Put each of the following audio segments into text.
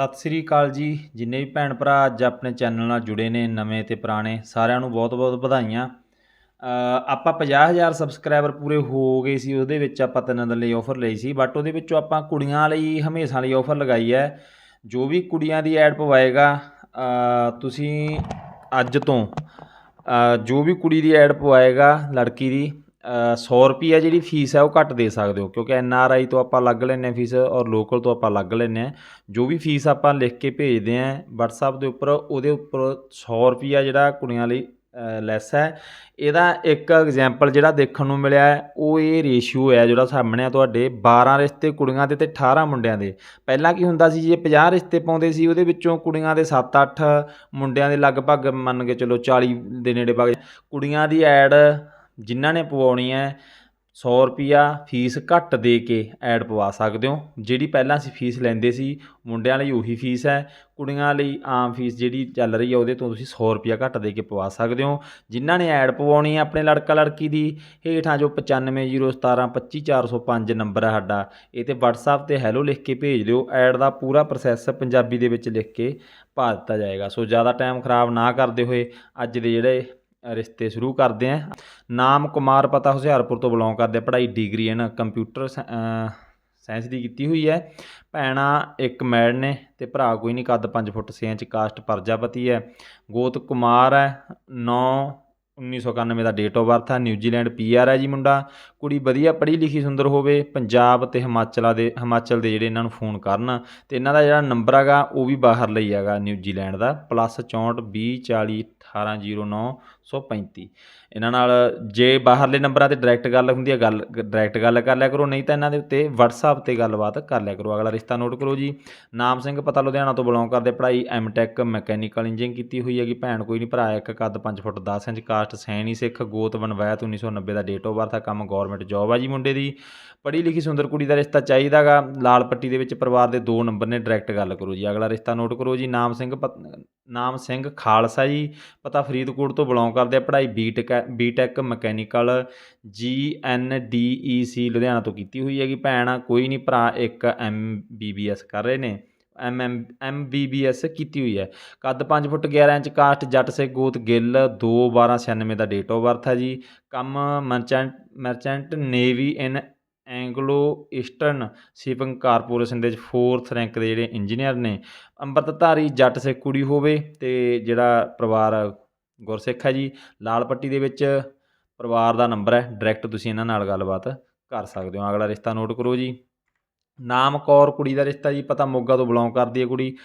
ਸਤਿ ਸ੍ਰੀ ਅਕਾਲ ਜੀ। ਜਿੰਨੇ ਵੀ ਭੈਣ ਭਰਾ ਅੱਜ ਆਪਣੇ ਚੈਨਲ ਨਾਲ ਜੁੜੇ ਨੇ ਨਵੇਂ ਤੇ ਪੁਰਾਣੇ ਸਾਰਿਆਂ ਨੂੰ ਬਹੁਤ-ਬਹੁਤ ਵਧਾਈਆਂ। ਅ, ਆਪਾਂ 50000 ਸਬਸਕ੍ਰਾਈਬਰ ਪੂਰੇ ਹੋ ਗਏ ਸੀ ਉਹਦੇ ਵਿੱਚ ਆਪਾਂ ਤਿੰਨ ਦਿਨ ਲਈ ਆਫਰ ਲਈ ਸੀ ਬਟ ਉਹਦੇ ਵਿੱਚੋਂ ਆਪਾਂ ਕੁੜੀਆਂ ਲਈ ਹਮੇਸ਼ਾ ਲਈ ਆਫਰ ਲਗਾਈ ਹੈ। ਜੋ ਵੀ ਕੁੜੀਆਂ ਦੀ ਐਡ ਪਵਾਏਗਾ ਤੁਸੀਂ ਅੱਜ ਤੋਂ ਜੋ ਵੀ ਕੁੜੀ ਦੀ ਐਡ ਪਵਾਏਗਾ ਲੜਕੀ ਦੀ 100 ਰੁਪਈਆ ਜਿਹੜੀ ਫੀਸ ਹੈ ਉਹ ਘੱਟ ਦੇ ਸਕਦੇ ਹੋ, ਕਿਉਂਕਿ ਐਨ ਆਰ ਆਈ ਤੋਂ ਆਪਾਂ ਲੱਗ ਲੈਂਦੇ ਹਾਂ ਫੀਸ ਔਰ ਲੋਕਲ ਤੋਂ ਆਪਾਂ ਲੱਗ ਲੈਂਦੇ ਹਾਂ। ਜੋ ਵੀ ਫੀਸ ਆਪਾਂ ਲਿਖ ਕੇ ਭੇਜਦੇ ਹਾਂ WhatsApp ਦੇ ਉੱਪਰ, ਉਹਦੇ ਉੱਪਰ 100 ਰੁਪਈਆ ਜਿਹੜਾ ਕੁੜੀਆਂ ਲਈ ਲੈਸ ਹੈ। ਇਹਦਾ ਇੱਕ ਐਗਜ਼ਾਮਪਲ ਜਿਹੜਾ ਦੇਖਣ ਨੂੰ ਮਿਲਿਆ ਉਹ ਇਹ ਰੇਸ਼ੀਓ ਹੈ ਜਿਹੜਾ ਸਾਹਮਣੇ ਆ ਤੁਹਾਡੇ 12 ਰਿਸ਼ਤੇ ਕੁੜੀਆਂ ਦੇ ਤੇ 18 ਮੁੰਡਿਆਂ ਦੇ। ਪਹਿਲਾਂ ਕੀ ਹੁੰਦਾ ਸੀ, ਜੇ 50 ਰਿਸ਼ਤੇ ਪਾਉਂਦੇ ਸੀ, ਉਹਦੇ ਵਿੱਚੋਂ ਕੁੜੀਆਂ ਦੇ 7-8 ਮੁੰਡਿਆਂ ਦੇ ਲਗਭਗ ਮੰਨ ਕੇ ਚਲੋ 40 ਦੇ ਨੇੜੇ ਪਾ ਕੁੜੀਆਂ ਦੀ ਐਡ ਜਿਨ੍ਹਾਂ ਨੇ ਪਵਾਉਣੀ ਹੈ 100 ਰੁਪਿਆ ਫੀਸ ਘੱਟ ਦੇ ਕੇ ਐਡ ਪਵਾ ਸਕਦੇ ਹੋ। ਜਿਹੜੀ ਪਹਿਲਾਂ ਅਸੀਂ ਫੀਸ ਲੈਂਦੇ ਸੀ, ਮੁੰਡਿਆਂ ਲਈ ਉਹੀ ਫੀਸ ਹੈ। ਕੁੜੀਆਂ ਲਈ ਆਮ ਫੀਸ ਜਿਹੜੀ ਚੱਲ ਰਹੀ ਹੈ, ਉਹਦੇ ਤੋਂ ਤੁਸੀਂ 100 ਰੁਪਿਆ ਘੱਟ ਦੇ ਕੇ ਪਵਾ ਸਕਦੇ ਹੋ। ਜਿਨ੍ਹਾਂ ਨੇ ਐਡ ਪਵਾਉਣੀ ਹੈ ਆਪਣੇ ਲੜਕਾ ਲੜਕੀ ਦੀ, ਹੇਠਾਂ ਜੋ 9501725405 ਨੰਬਰ ਹੈ ਸਾਡਾ, ਇਹ ਤੇ WhatsApp ਤੇ ਹੈਲੋ ਲਿਖ ਕੇ ਭੇਜ ਦਿਓ। ਐਡ ਦਾ ਪੂਰਾ ਪ੍ਰੋਸੈਸ ਪੰਜਾਬੀ ਦੇ ਵਿੱਚ ਲਿਖ ਕੇ ਪਾ ਦਿੱਤਾ ਜਾਏਗਾ। ਸੋ ਜ਼ਿਆਦਾ ਟਾਈਮ ਖਰਾਬ ਨਾ ਕਰਦੇ ਹੋਏ ਅੱਜ ਦੇ ਜਿਹੜੇ ਰਿਸ਼ਤੇ ਸ਼ੁਰੂ ਕਰਦੇ ਆਂ। ਨਾਮ ਕੁਮਾਰ ਪਤਾ ਹੁਸ਼ਿਆਰਪੁਰ ਤੋਂ ਬਿਲੋਂਗ ਕਰਦੇ ਪੜ੍ਹਾਈ ਡਿਗਰੀ ਇਨ ਕੰਪਿਊਟਰ ਸਾਇੰਸ ਦੀ ਕੀਤੀ ਹੋਈ ਹੈ। ਭੈਣਾ ਇੱਕ ਮੈਡ ਨੇ ਤੇ ਭਰਾ ਕੋਈ ਨਹੀਂ। ਕੱਦ 5 ਫੁੱਟ 6 ਇੰਚ, ਕਾਸਟ ਪ੍ਰਜਾਪਤੀ ਹੈ। ਗੋਤ ਕੁਮਾਰ ਹੈ। 9 1991 ਦਾ ਡੇਟ ਆਫ ਬਰਥ ਹੈ। ਨਿਊਜ਼ੀਲੈਂਡ ਪੀਆਰ ਹੈ ਜੀ ਮੁੰਡਾ। ਕੁੜੀ ਵਧੀਆ ਪੜ੍ਹੀ ਲਿਖੀ ਸੁੰਦਰ ਹੋਵੇ। ਪੰਜਾਬ ਤੇ ਹਿਮਾਚਲ ਦੇ ਹਿਮਾਚਲ ਦੇ ਜਿਹੜੇ ਇਹਨਾਂ ਨੂੰ ਫੋਨ ਕਰਨ। ਤੇ ਇਹਨਾਂ ਦਾ ਜਿਹੜਾ ਨੰਬਰ ਹੈਗਾ, ਉਹ ਵੀ ਬਾਹਰ ਲਈ ਹੈਗਾ। ਨਿਊਜ਼ੀਲੈਂਡ ਦਾ। ਪਲੱਸ 64 20 40 1809 135 ਇਹਨਾਂ ਨਾਲ ਜੇ ਬਾਹਰਲੇ ਨੰਬਰਾਂ ਤੇ ਡਾਇਰੈਕਟ ਗੱਲ ਹੁੰਦੀ ਹੈ ਗੱਲ ਡਾਇਰੈਕਟ ਗੱਲ ਕਰ ਲਿਆ ਕਰੋ, ਨਹੀਂ ਤਾਂ ਇਹਨਾਂ ਦੇ ਉੱਤੇ WhatsApp ਤੇ ਗੱਲਬਾਤ ਕਰ ਲਿਆ ਕਰੋ। ਅਗਲਾ ਰਿਸ਼ਤਾ ਨੋਟ ਕਰੋ ਜੀ। ਨਾਮ ਸਿੰਘ ਪਤਾ ਲੁਧਿਆਣਾ ਤੋਂ ਬਿਲੋਂਗ ਕਰਦੇ, ਪੜ੍ਹਾਈ ਐਮਟੈਕ ਮੈਕੈਨੀਕਲ ਇੰਜੀਨੀਅਰਿੰਗ ਕੀਤੀ ਹੋਈ ਹੈਗੀ। ਭੈਣ ਕੋਈ ਨਹੀਂ, ਭਰਾ ਇੱਕ, ਕੱਦ 5 foot 10 inch caste Saini Sikh, ਗੋਤ ਵਨਵੈਤ 1990 ਦਾ ਡੇਟ ਆਫ ਬਰਥ ਆ, ਕੰਮ ਗਵਰਨਮੈਂਟ ਜੌਬ ਆ ਜੀ ਮੁੰਡੇ ਦੀ। ਪੜ੍ਹੀ ਲਿਖੀ ਸੁੰਦਰ ਕੁੜੀ ਦਾ ਰਿਸ਼ਤਾ ਚਾਹੀਦਾਗਾ ਲਾਲ ਪੱਟੀ ਦੇ ਵਿੱਚ ਪਰਿਵਾਰ ਦੇ ਦੋ ਨੰਬਰ ਨੇ ਡਾਇਰੈਕਟ ਗੱਲ ਕਰੋ ਜੀ। ਅਗਲਾ ਰਿਸ਼ਤਾ ਨੋਟ ਕਰੋ ਜੀ। ਨਾਮ ਸਿੰਘ ਪਤ- ਨਾਮ ਸਿੰਘ ਖਾਲਸਾ ਜੀ। ਪਤਾ ਫਰੀਦਕੋਟ ਤੋਂ ਬਿਲੋਂਗ ਕਰਦੇ ਆ, ਪੜ੍ਹਾਈ ਬੀਟੈਕ ਬੀਟੈਕ ਮਕੈਨੀਕਲ ਜੀ ਐਨ ਡੀ ਈ ਸੀ ਲੁਧਿਆਣਾ ਤੋਂ ਕੀਤੀ ਹੋਈ ਹੈਗੀ ਭੈਣ। ਕੋਈ ਨਹੀਂ ਭਰਾ ਇੱਕ ਐਮ ਬੀ ਬੀ ਐਸ ਕਰ ਰਹੇ ਨੇ। M M M B B S ਕੀਤੀ ਹੋਈ ਹੈ। ਕੱਦ 5 ਫੁੱਟ 11 ਇੰਚ ਕਾਸਟ ਜੱਟ ਸੇ ਗੋਤ ਗਿੱਲ 2 12 96 ਦਾ ਡੇਟ ਆਫ ਬਰਥ ਹੈ ਜੀ। ਕੰਮ merchant merchant navy in Anglo Eastern shipping corporation ਦੇ ਵਿੱਚ 4th ਰੈਂਕ ਦੇ ਜਿਹੜੇ ਇੰਜੀਨੀਅਰ ਨੇ, ਅੰਮ੍ਰਿਤਧਾਰੀ ਜੱਟ ਸਿੱਖ ਕੁੜੀ ਹੋਵੇ ਤੇ ਜਿਹੜਾ ਪਰਿਵਾਰ ਗੁਰਸਿੱਖ ਹੈ ਜੀ, ਲਾਲ ਪੱਟੀ ਦੇ ਵਿੱਚ ਪਰਿਵਾਰ ਦਾ ਨੰਬਰ ਹੈ, ਡਾਇਰੈਕਟ ਤੁਸੀਂ ਇਹਨਾਂ ਨਾਲ ਗੱਲਬਾਤ ਕਰ ਸਕਦੇ ਹੋ। ਅਗਲਾ ਰਿਸ਼ਤਾ ਨੋਟ ਕਰੋ ਜੀ। ਨਾਮ ਕੌਰ ਕੁੜੀ ਦਾ ਰਿਸ਼ਤਾ ਜੀ, ਪਤਾ ਮੋਗਾ ਤੋਂ ਬਿਲੋਂਗ ਕਰਦੀ ਹੈ ਕੁੜੀ।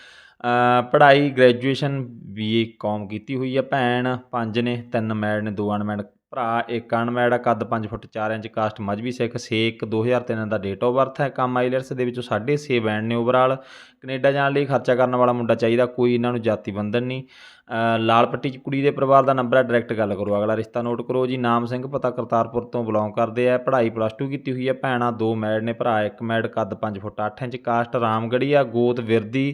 ਪੜ੍ਹਾਈ, ਗ੍ਰੈਜੂਏਸ਼ਨ, ਬੀਏ ਕੌਮ ਕੀਤੀ ਹੋਈ ਹੈ, ਭੈਣ ਪੰਜ ਨੇ, ਤਿੰਨ ਮੈਡ ਨੇ, ਦੋ ਅਨਮੈਡ ਭਰਾ ਇੱਕ ਅਨਮੈਡ ਕੱਦ 5 foot 4 inch, caste Mazhabi Sikh, ਸੇਕ 2003 ਦਾ ਡੇਟ ਆਫ ਬਰਥ ਹੈ। ਕੰਮ ਆਈਲੈਟਸ ਦੇ ਵਿੱਚੋਂ 6.5 ਬੈਂਡ ਨੇ ਓਵਰਆਲ ਕੈਨੇਡਾ ਜਾਣ ਲਈ ਖਰਚਾ ਕਰਨ ਵਾਲਾ ਮੁੰਡਾ ਚਾਹੀਦਾ, ਕੋਈ ਇਹਨਾਂ ਨੂੰ ਜਾਤੀ ਬੰਧਨ ਨਹੀਂ। ਲਾਲ ਪੱਟੀ ਚ ਕੁੜੀ ਦੇ ਪਰਿਵਾਰ ਦਾ ਨੰਬਰ ਹੈ ਡਾਇਰੈਕਟ ਗੱਲ ਕਰੋ। ਅਗਲਾ ਰਿਸ਼ਤਾ ਨੋਟ ਕਰੋ ਜੀ, ਨਾਮ ਸਿੰਘ ਪਤਾ ਕਰਤਾਰਪੁਰ ਤੋਂ ਬਿਲੋਂਗ ਕਰਦੇ ਆ, ਪੜ੍ਹਾਈ ਪਲੱਸ 2 ਕੀਤੀ ਹੋਈ ਹੈ ਭੈਣਾਂ ਦੋ ਮੈਡ ਨੇ, ਭਰਾ ਇੱਕ ਮੈਡ ਕੱਦ 5 ਫੁੱਟ 8 ਇੰਚ ਕਾਸਟ ਰਾਮਗੜੀਆ ਗੋਤ ਵਿਰਦੀ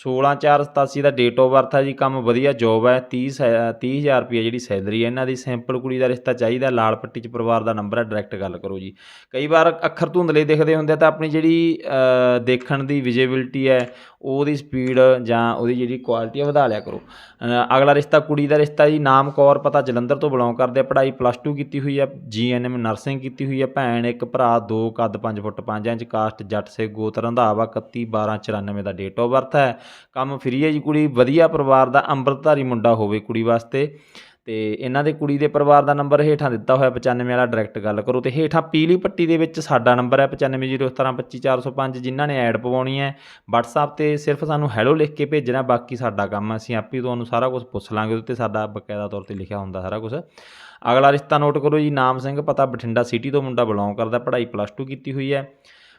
16487 ਦਾ ਡੇਟ ਆਫ ਬਰਥ ਹੈ ਜੀ, ਕੰਮ ਵਧੀਆ ਜੋਬ ਹੈ 30 30000 ਰੁਪਏ ਜਿਹੜੀ ਸੈਲਰੀ ਹੈ ਇਹਨਾਂ ਦੀ ਸਿੰਪਲ ਕੁੜੀ ਦਾ ਰਿਸ਼ਤਾ ਚਾਹੀਦਾ, ਲਾਲ ਪੱਟੀ ਚ ਪਰਿਵਾਰ ਦਾ ਨੰਬਰ ਹੈ ਡਾਇਰੈਕਟ ਗੱਲ ਕਰੋ ਜੀ। ਕਈ ਵਾਰ ਅੱਖਰ ਧੁੰਦਲੇ ਦਿਖਦੇ ਹੁੰਦੇ ਆ ਤਾਂ ਆਪਣੀ ਜਿਹੜੀ ਦੇਖਣ ਦੀ ਵਿਜ਼ਿਬਿਲਟੀ ਹੈ ਉਹਦੀ ਸਪੀਡ ਜਾਂ ਉਹਦੀ ਜਿਹੜੀ ਕੁਆਲਿਟੀ ਆ, ਵਧਾ ਲਿਆ ਕਰੋ। ਅਗਲਾ ਰਿਸ਼ਤਾ ਕੁੜੀ ਦਾ ਰਿਸ਼ਤਾ ਜੀ, ਨਾਮ ਕੌਰ, ਪਤਾ ਜਲੰਧਰ ਤੋਂ ਬਿਲੋਂਗ ਕਰਦੇ ਆ, ਪੜ੍ਹਾਈ ਪਲੱਸ 2 ਕੀਤੀ ਹੋਈ ਹੈ ਜੀਐਨਐਮ ਨਰਸਿੰਗ ਕੀਤੀ ਹੋਈ ਹੈ ਭੈਣ, ਇੱਕ ਭਰਾ, ਦੋ, ਕੱਦ 5 ਫੁੱਟ 5 ਇੰਚ, ਕਾਸਟ, ਜੱਟ ਸੇ ਗੋਤ ਰੰਧਾਵਾ 31 12 94 ਦਾ ਡੇਟ ਆਫ ਬਰਥ ਹੈ। ਕੰਮ ਫਰੀ ਹੈ ਜੀ ਕੁੜੀ, ਵਧੀਆ ਪਰਿਵਾਰ ਦਾ ਅੰਮ੍ਰਿਤਧਾਰੀ ਮੁੰਡਾ ਹੋਵੇ ਕੁੜੀ ਵਾਸਤੇ। ਤੇ ਇਹਨਾਂ ਦੇ ਕੁੜੀ ਦੇ ਪਰਿਵਾਰ ਦਾ ਨੰਬਰ ਹੇਠਾਂ ਦਿੱਤਾ ਹੋਇਆ 95 ਵਾਲਾ ਡਾਇਰੈਕਟ ਗੱਲ ਕਰੋ ਤੇ ਹੇਠਾਂ ਪੀਲੀ ਪੱਟੀ ਦੇ ਵਿੱਚ ਸਾਡਾ ਨੰਬਰ ਹੈ 9501725405 ਜਿਨ੍ਹਾਂ ਨੇ ਐਡ ਪਵਾਉਣੀ ਹੈ। WhatsApp ਤੇ ਸਿਰਫ ਸਾਨੂੰ ਹੈਲੋ ਲਿਖ ਕੇ ਭੇਜਣਾ, ਬਾਕੀ ਸਾਡਾ ਕੰਮ ਅਸੀਂ ਆਪੇ ਤੁਹਾਨੂੰ ਸਾਰਾ ਕੁਝ ਪੁੱਛ ਲਾਂਗੇ, ਉਹਦੇ ਤੇ ਸਾਡਾ ਬਕਾਇਦਾ ਤੌਰ ਤੇ ਲਿਖਿਆ ਹੁੰਦਾ ਸਾਰਾ ਕੁਝ ਅਗਲਾ ਰਿਸ਼ਤਾ ਨੋਟ ਕਰੋ ਜੀ, ਨਾਮ ਸਿੰਘ, ਪਤਾ ਬਠਿੰਡਾ ਸਿਟੀ ਤੋਂ ਮੁੰਡਾ ਬਿਲੋਂਗ ਕਰਦਾ, ਪੜ੍ਹਾਈ ਪਲੱਸ 2 ਕੀਤੀ ਹੋਈ ਹੈ।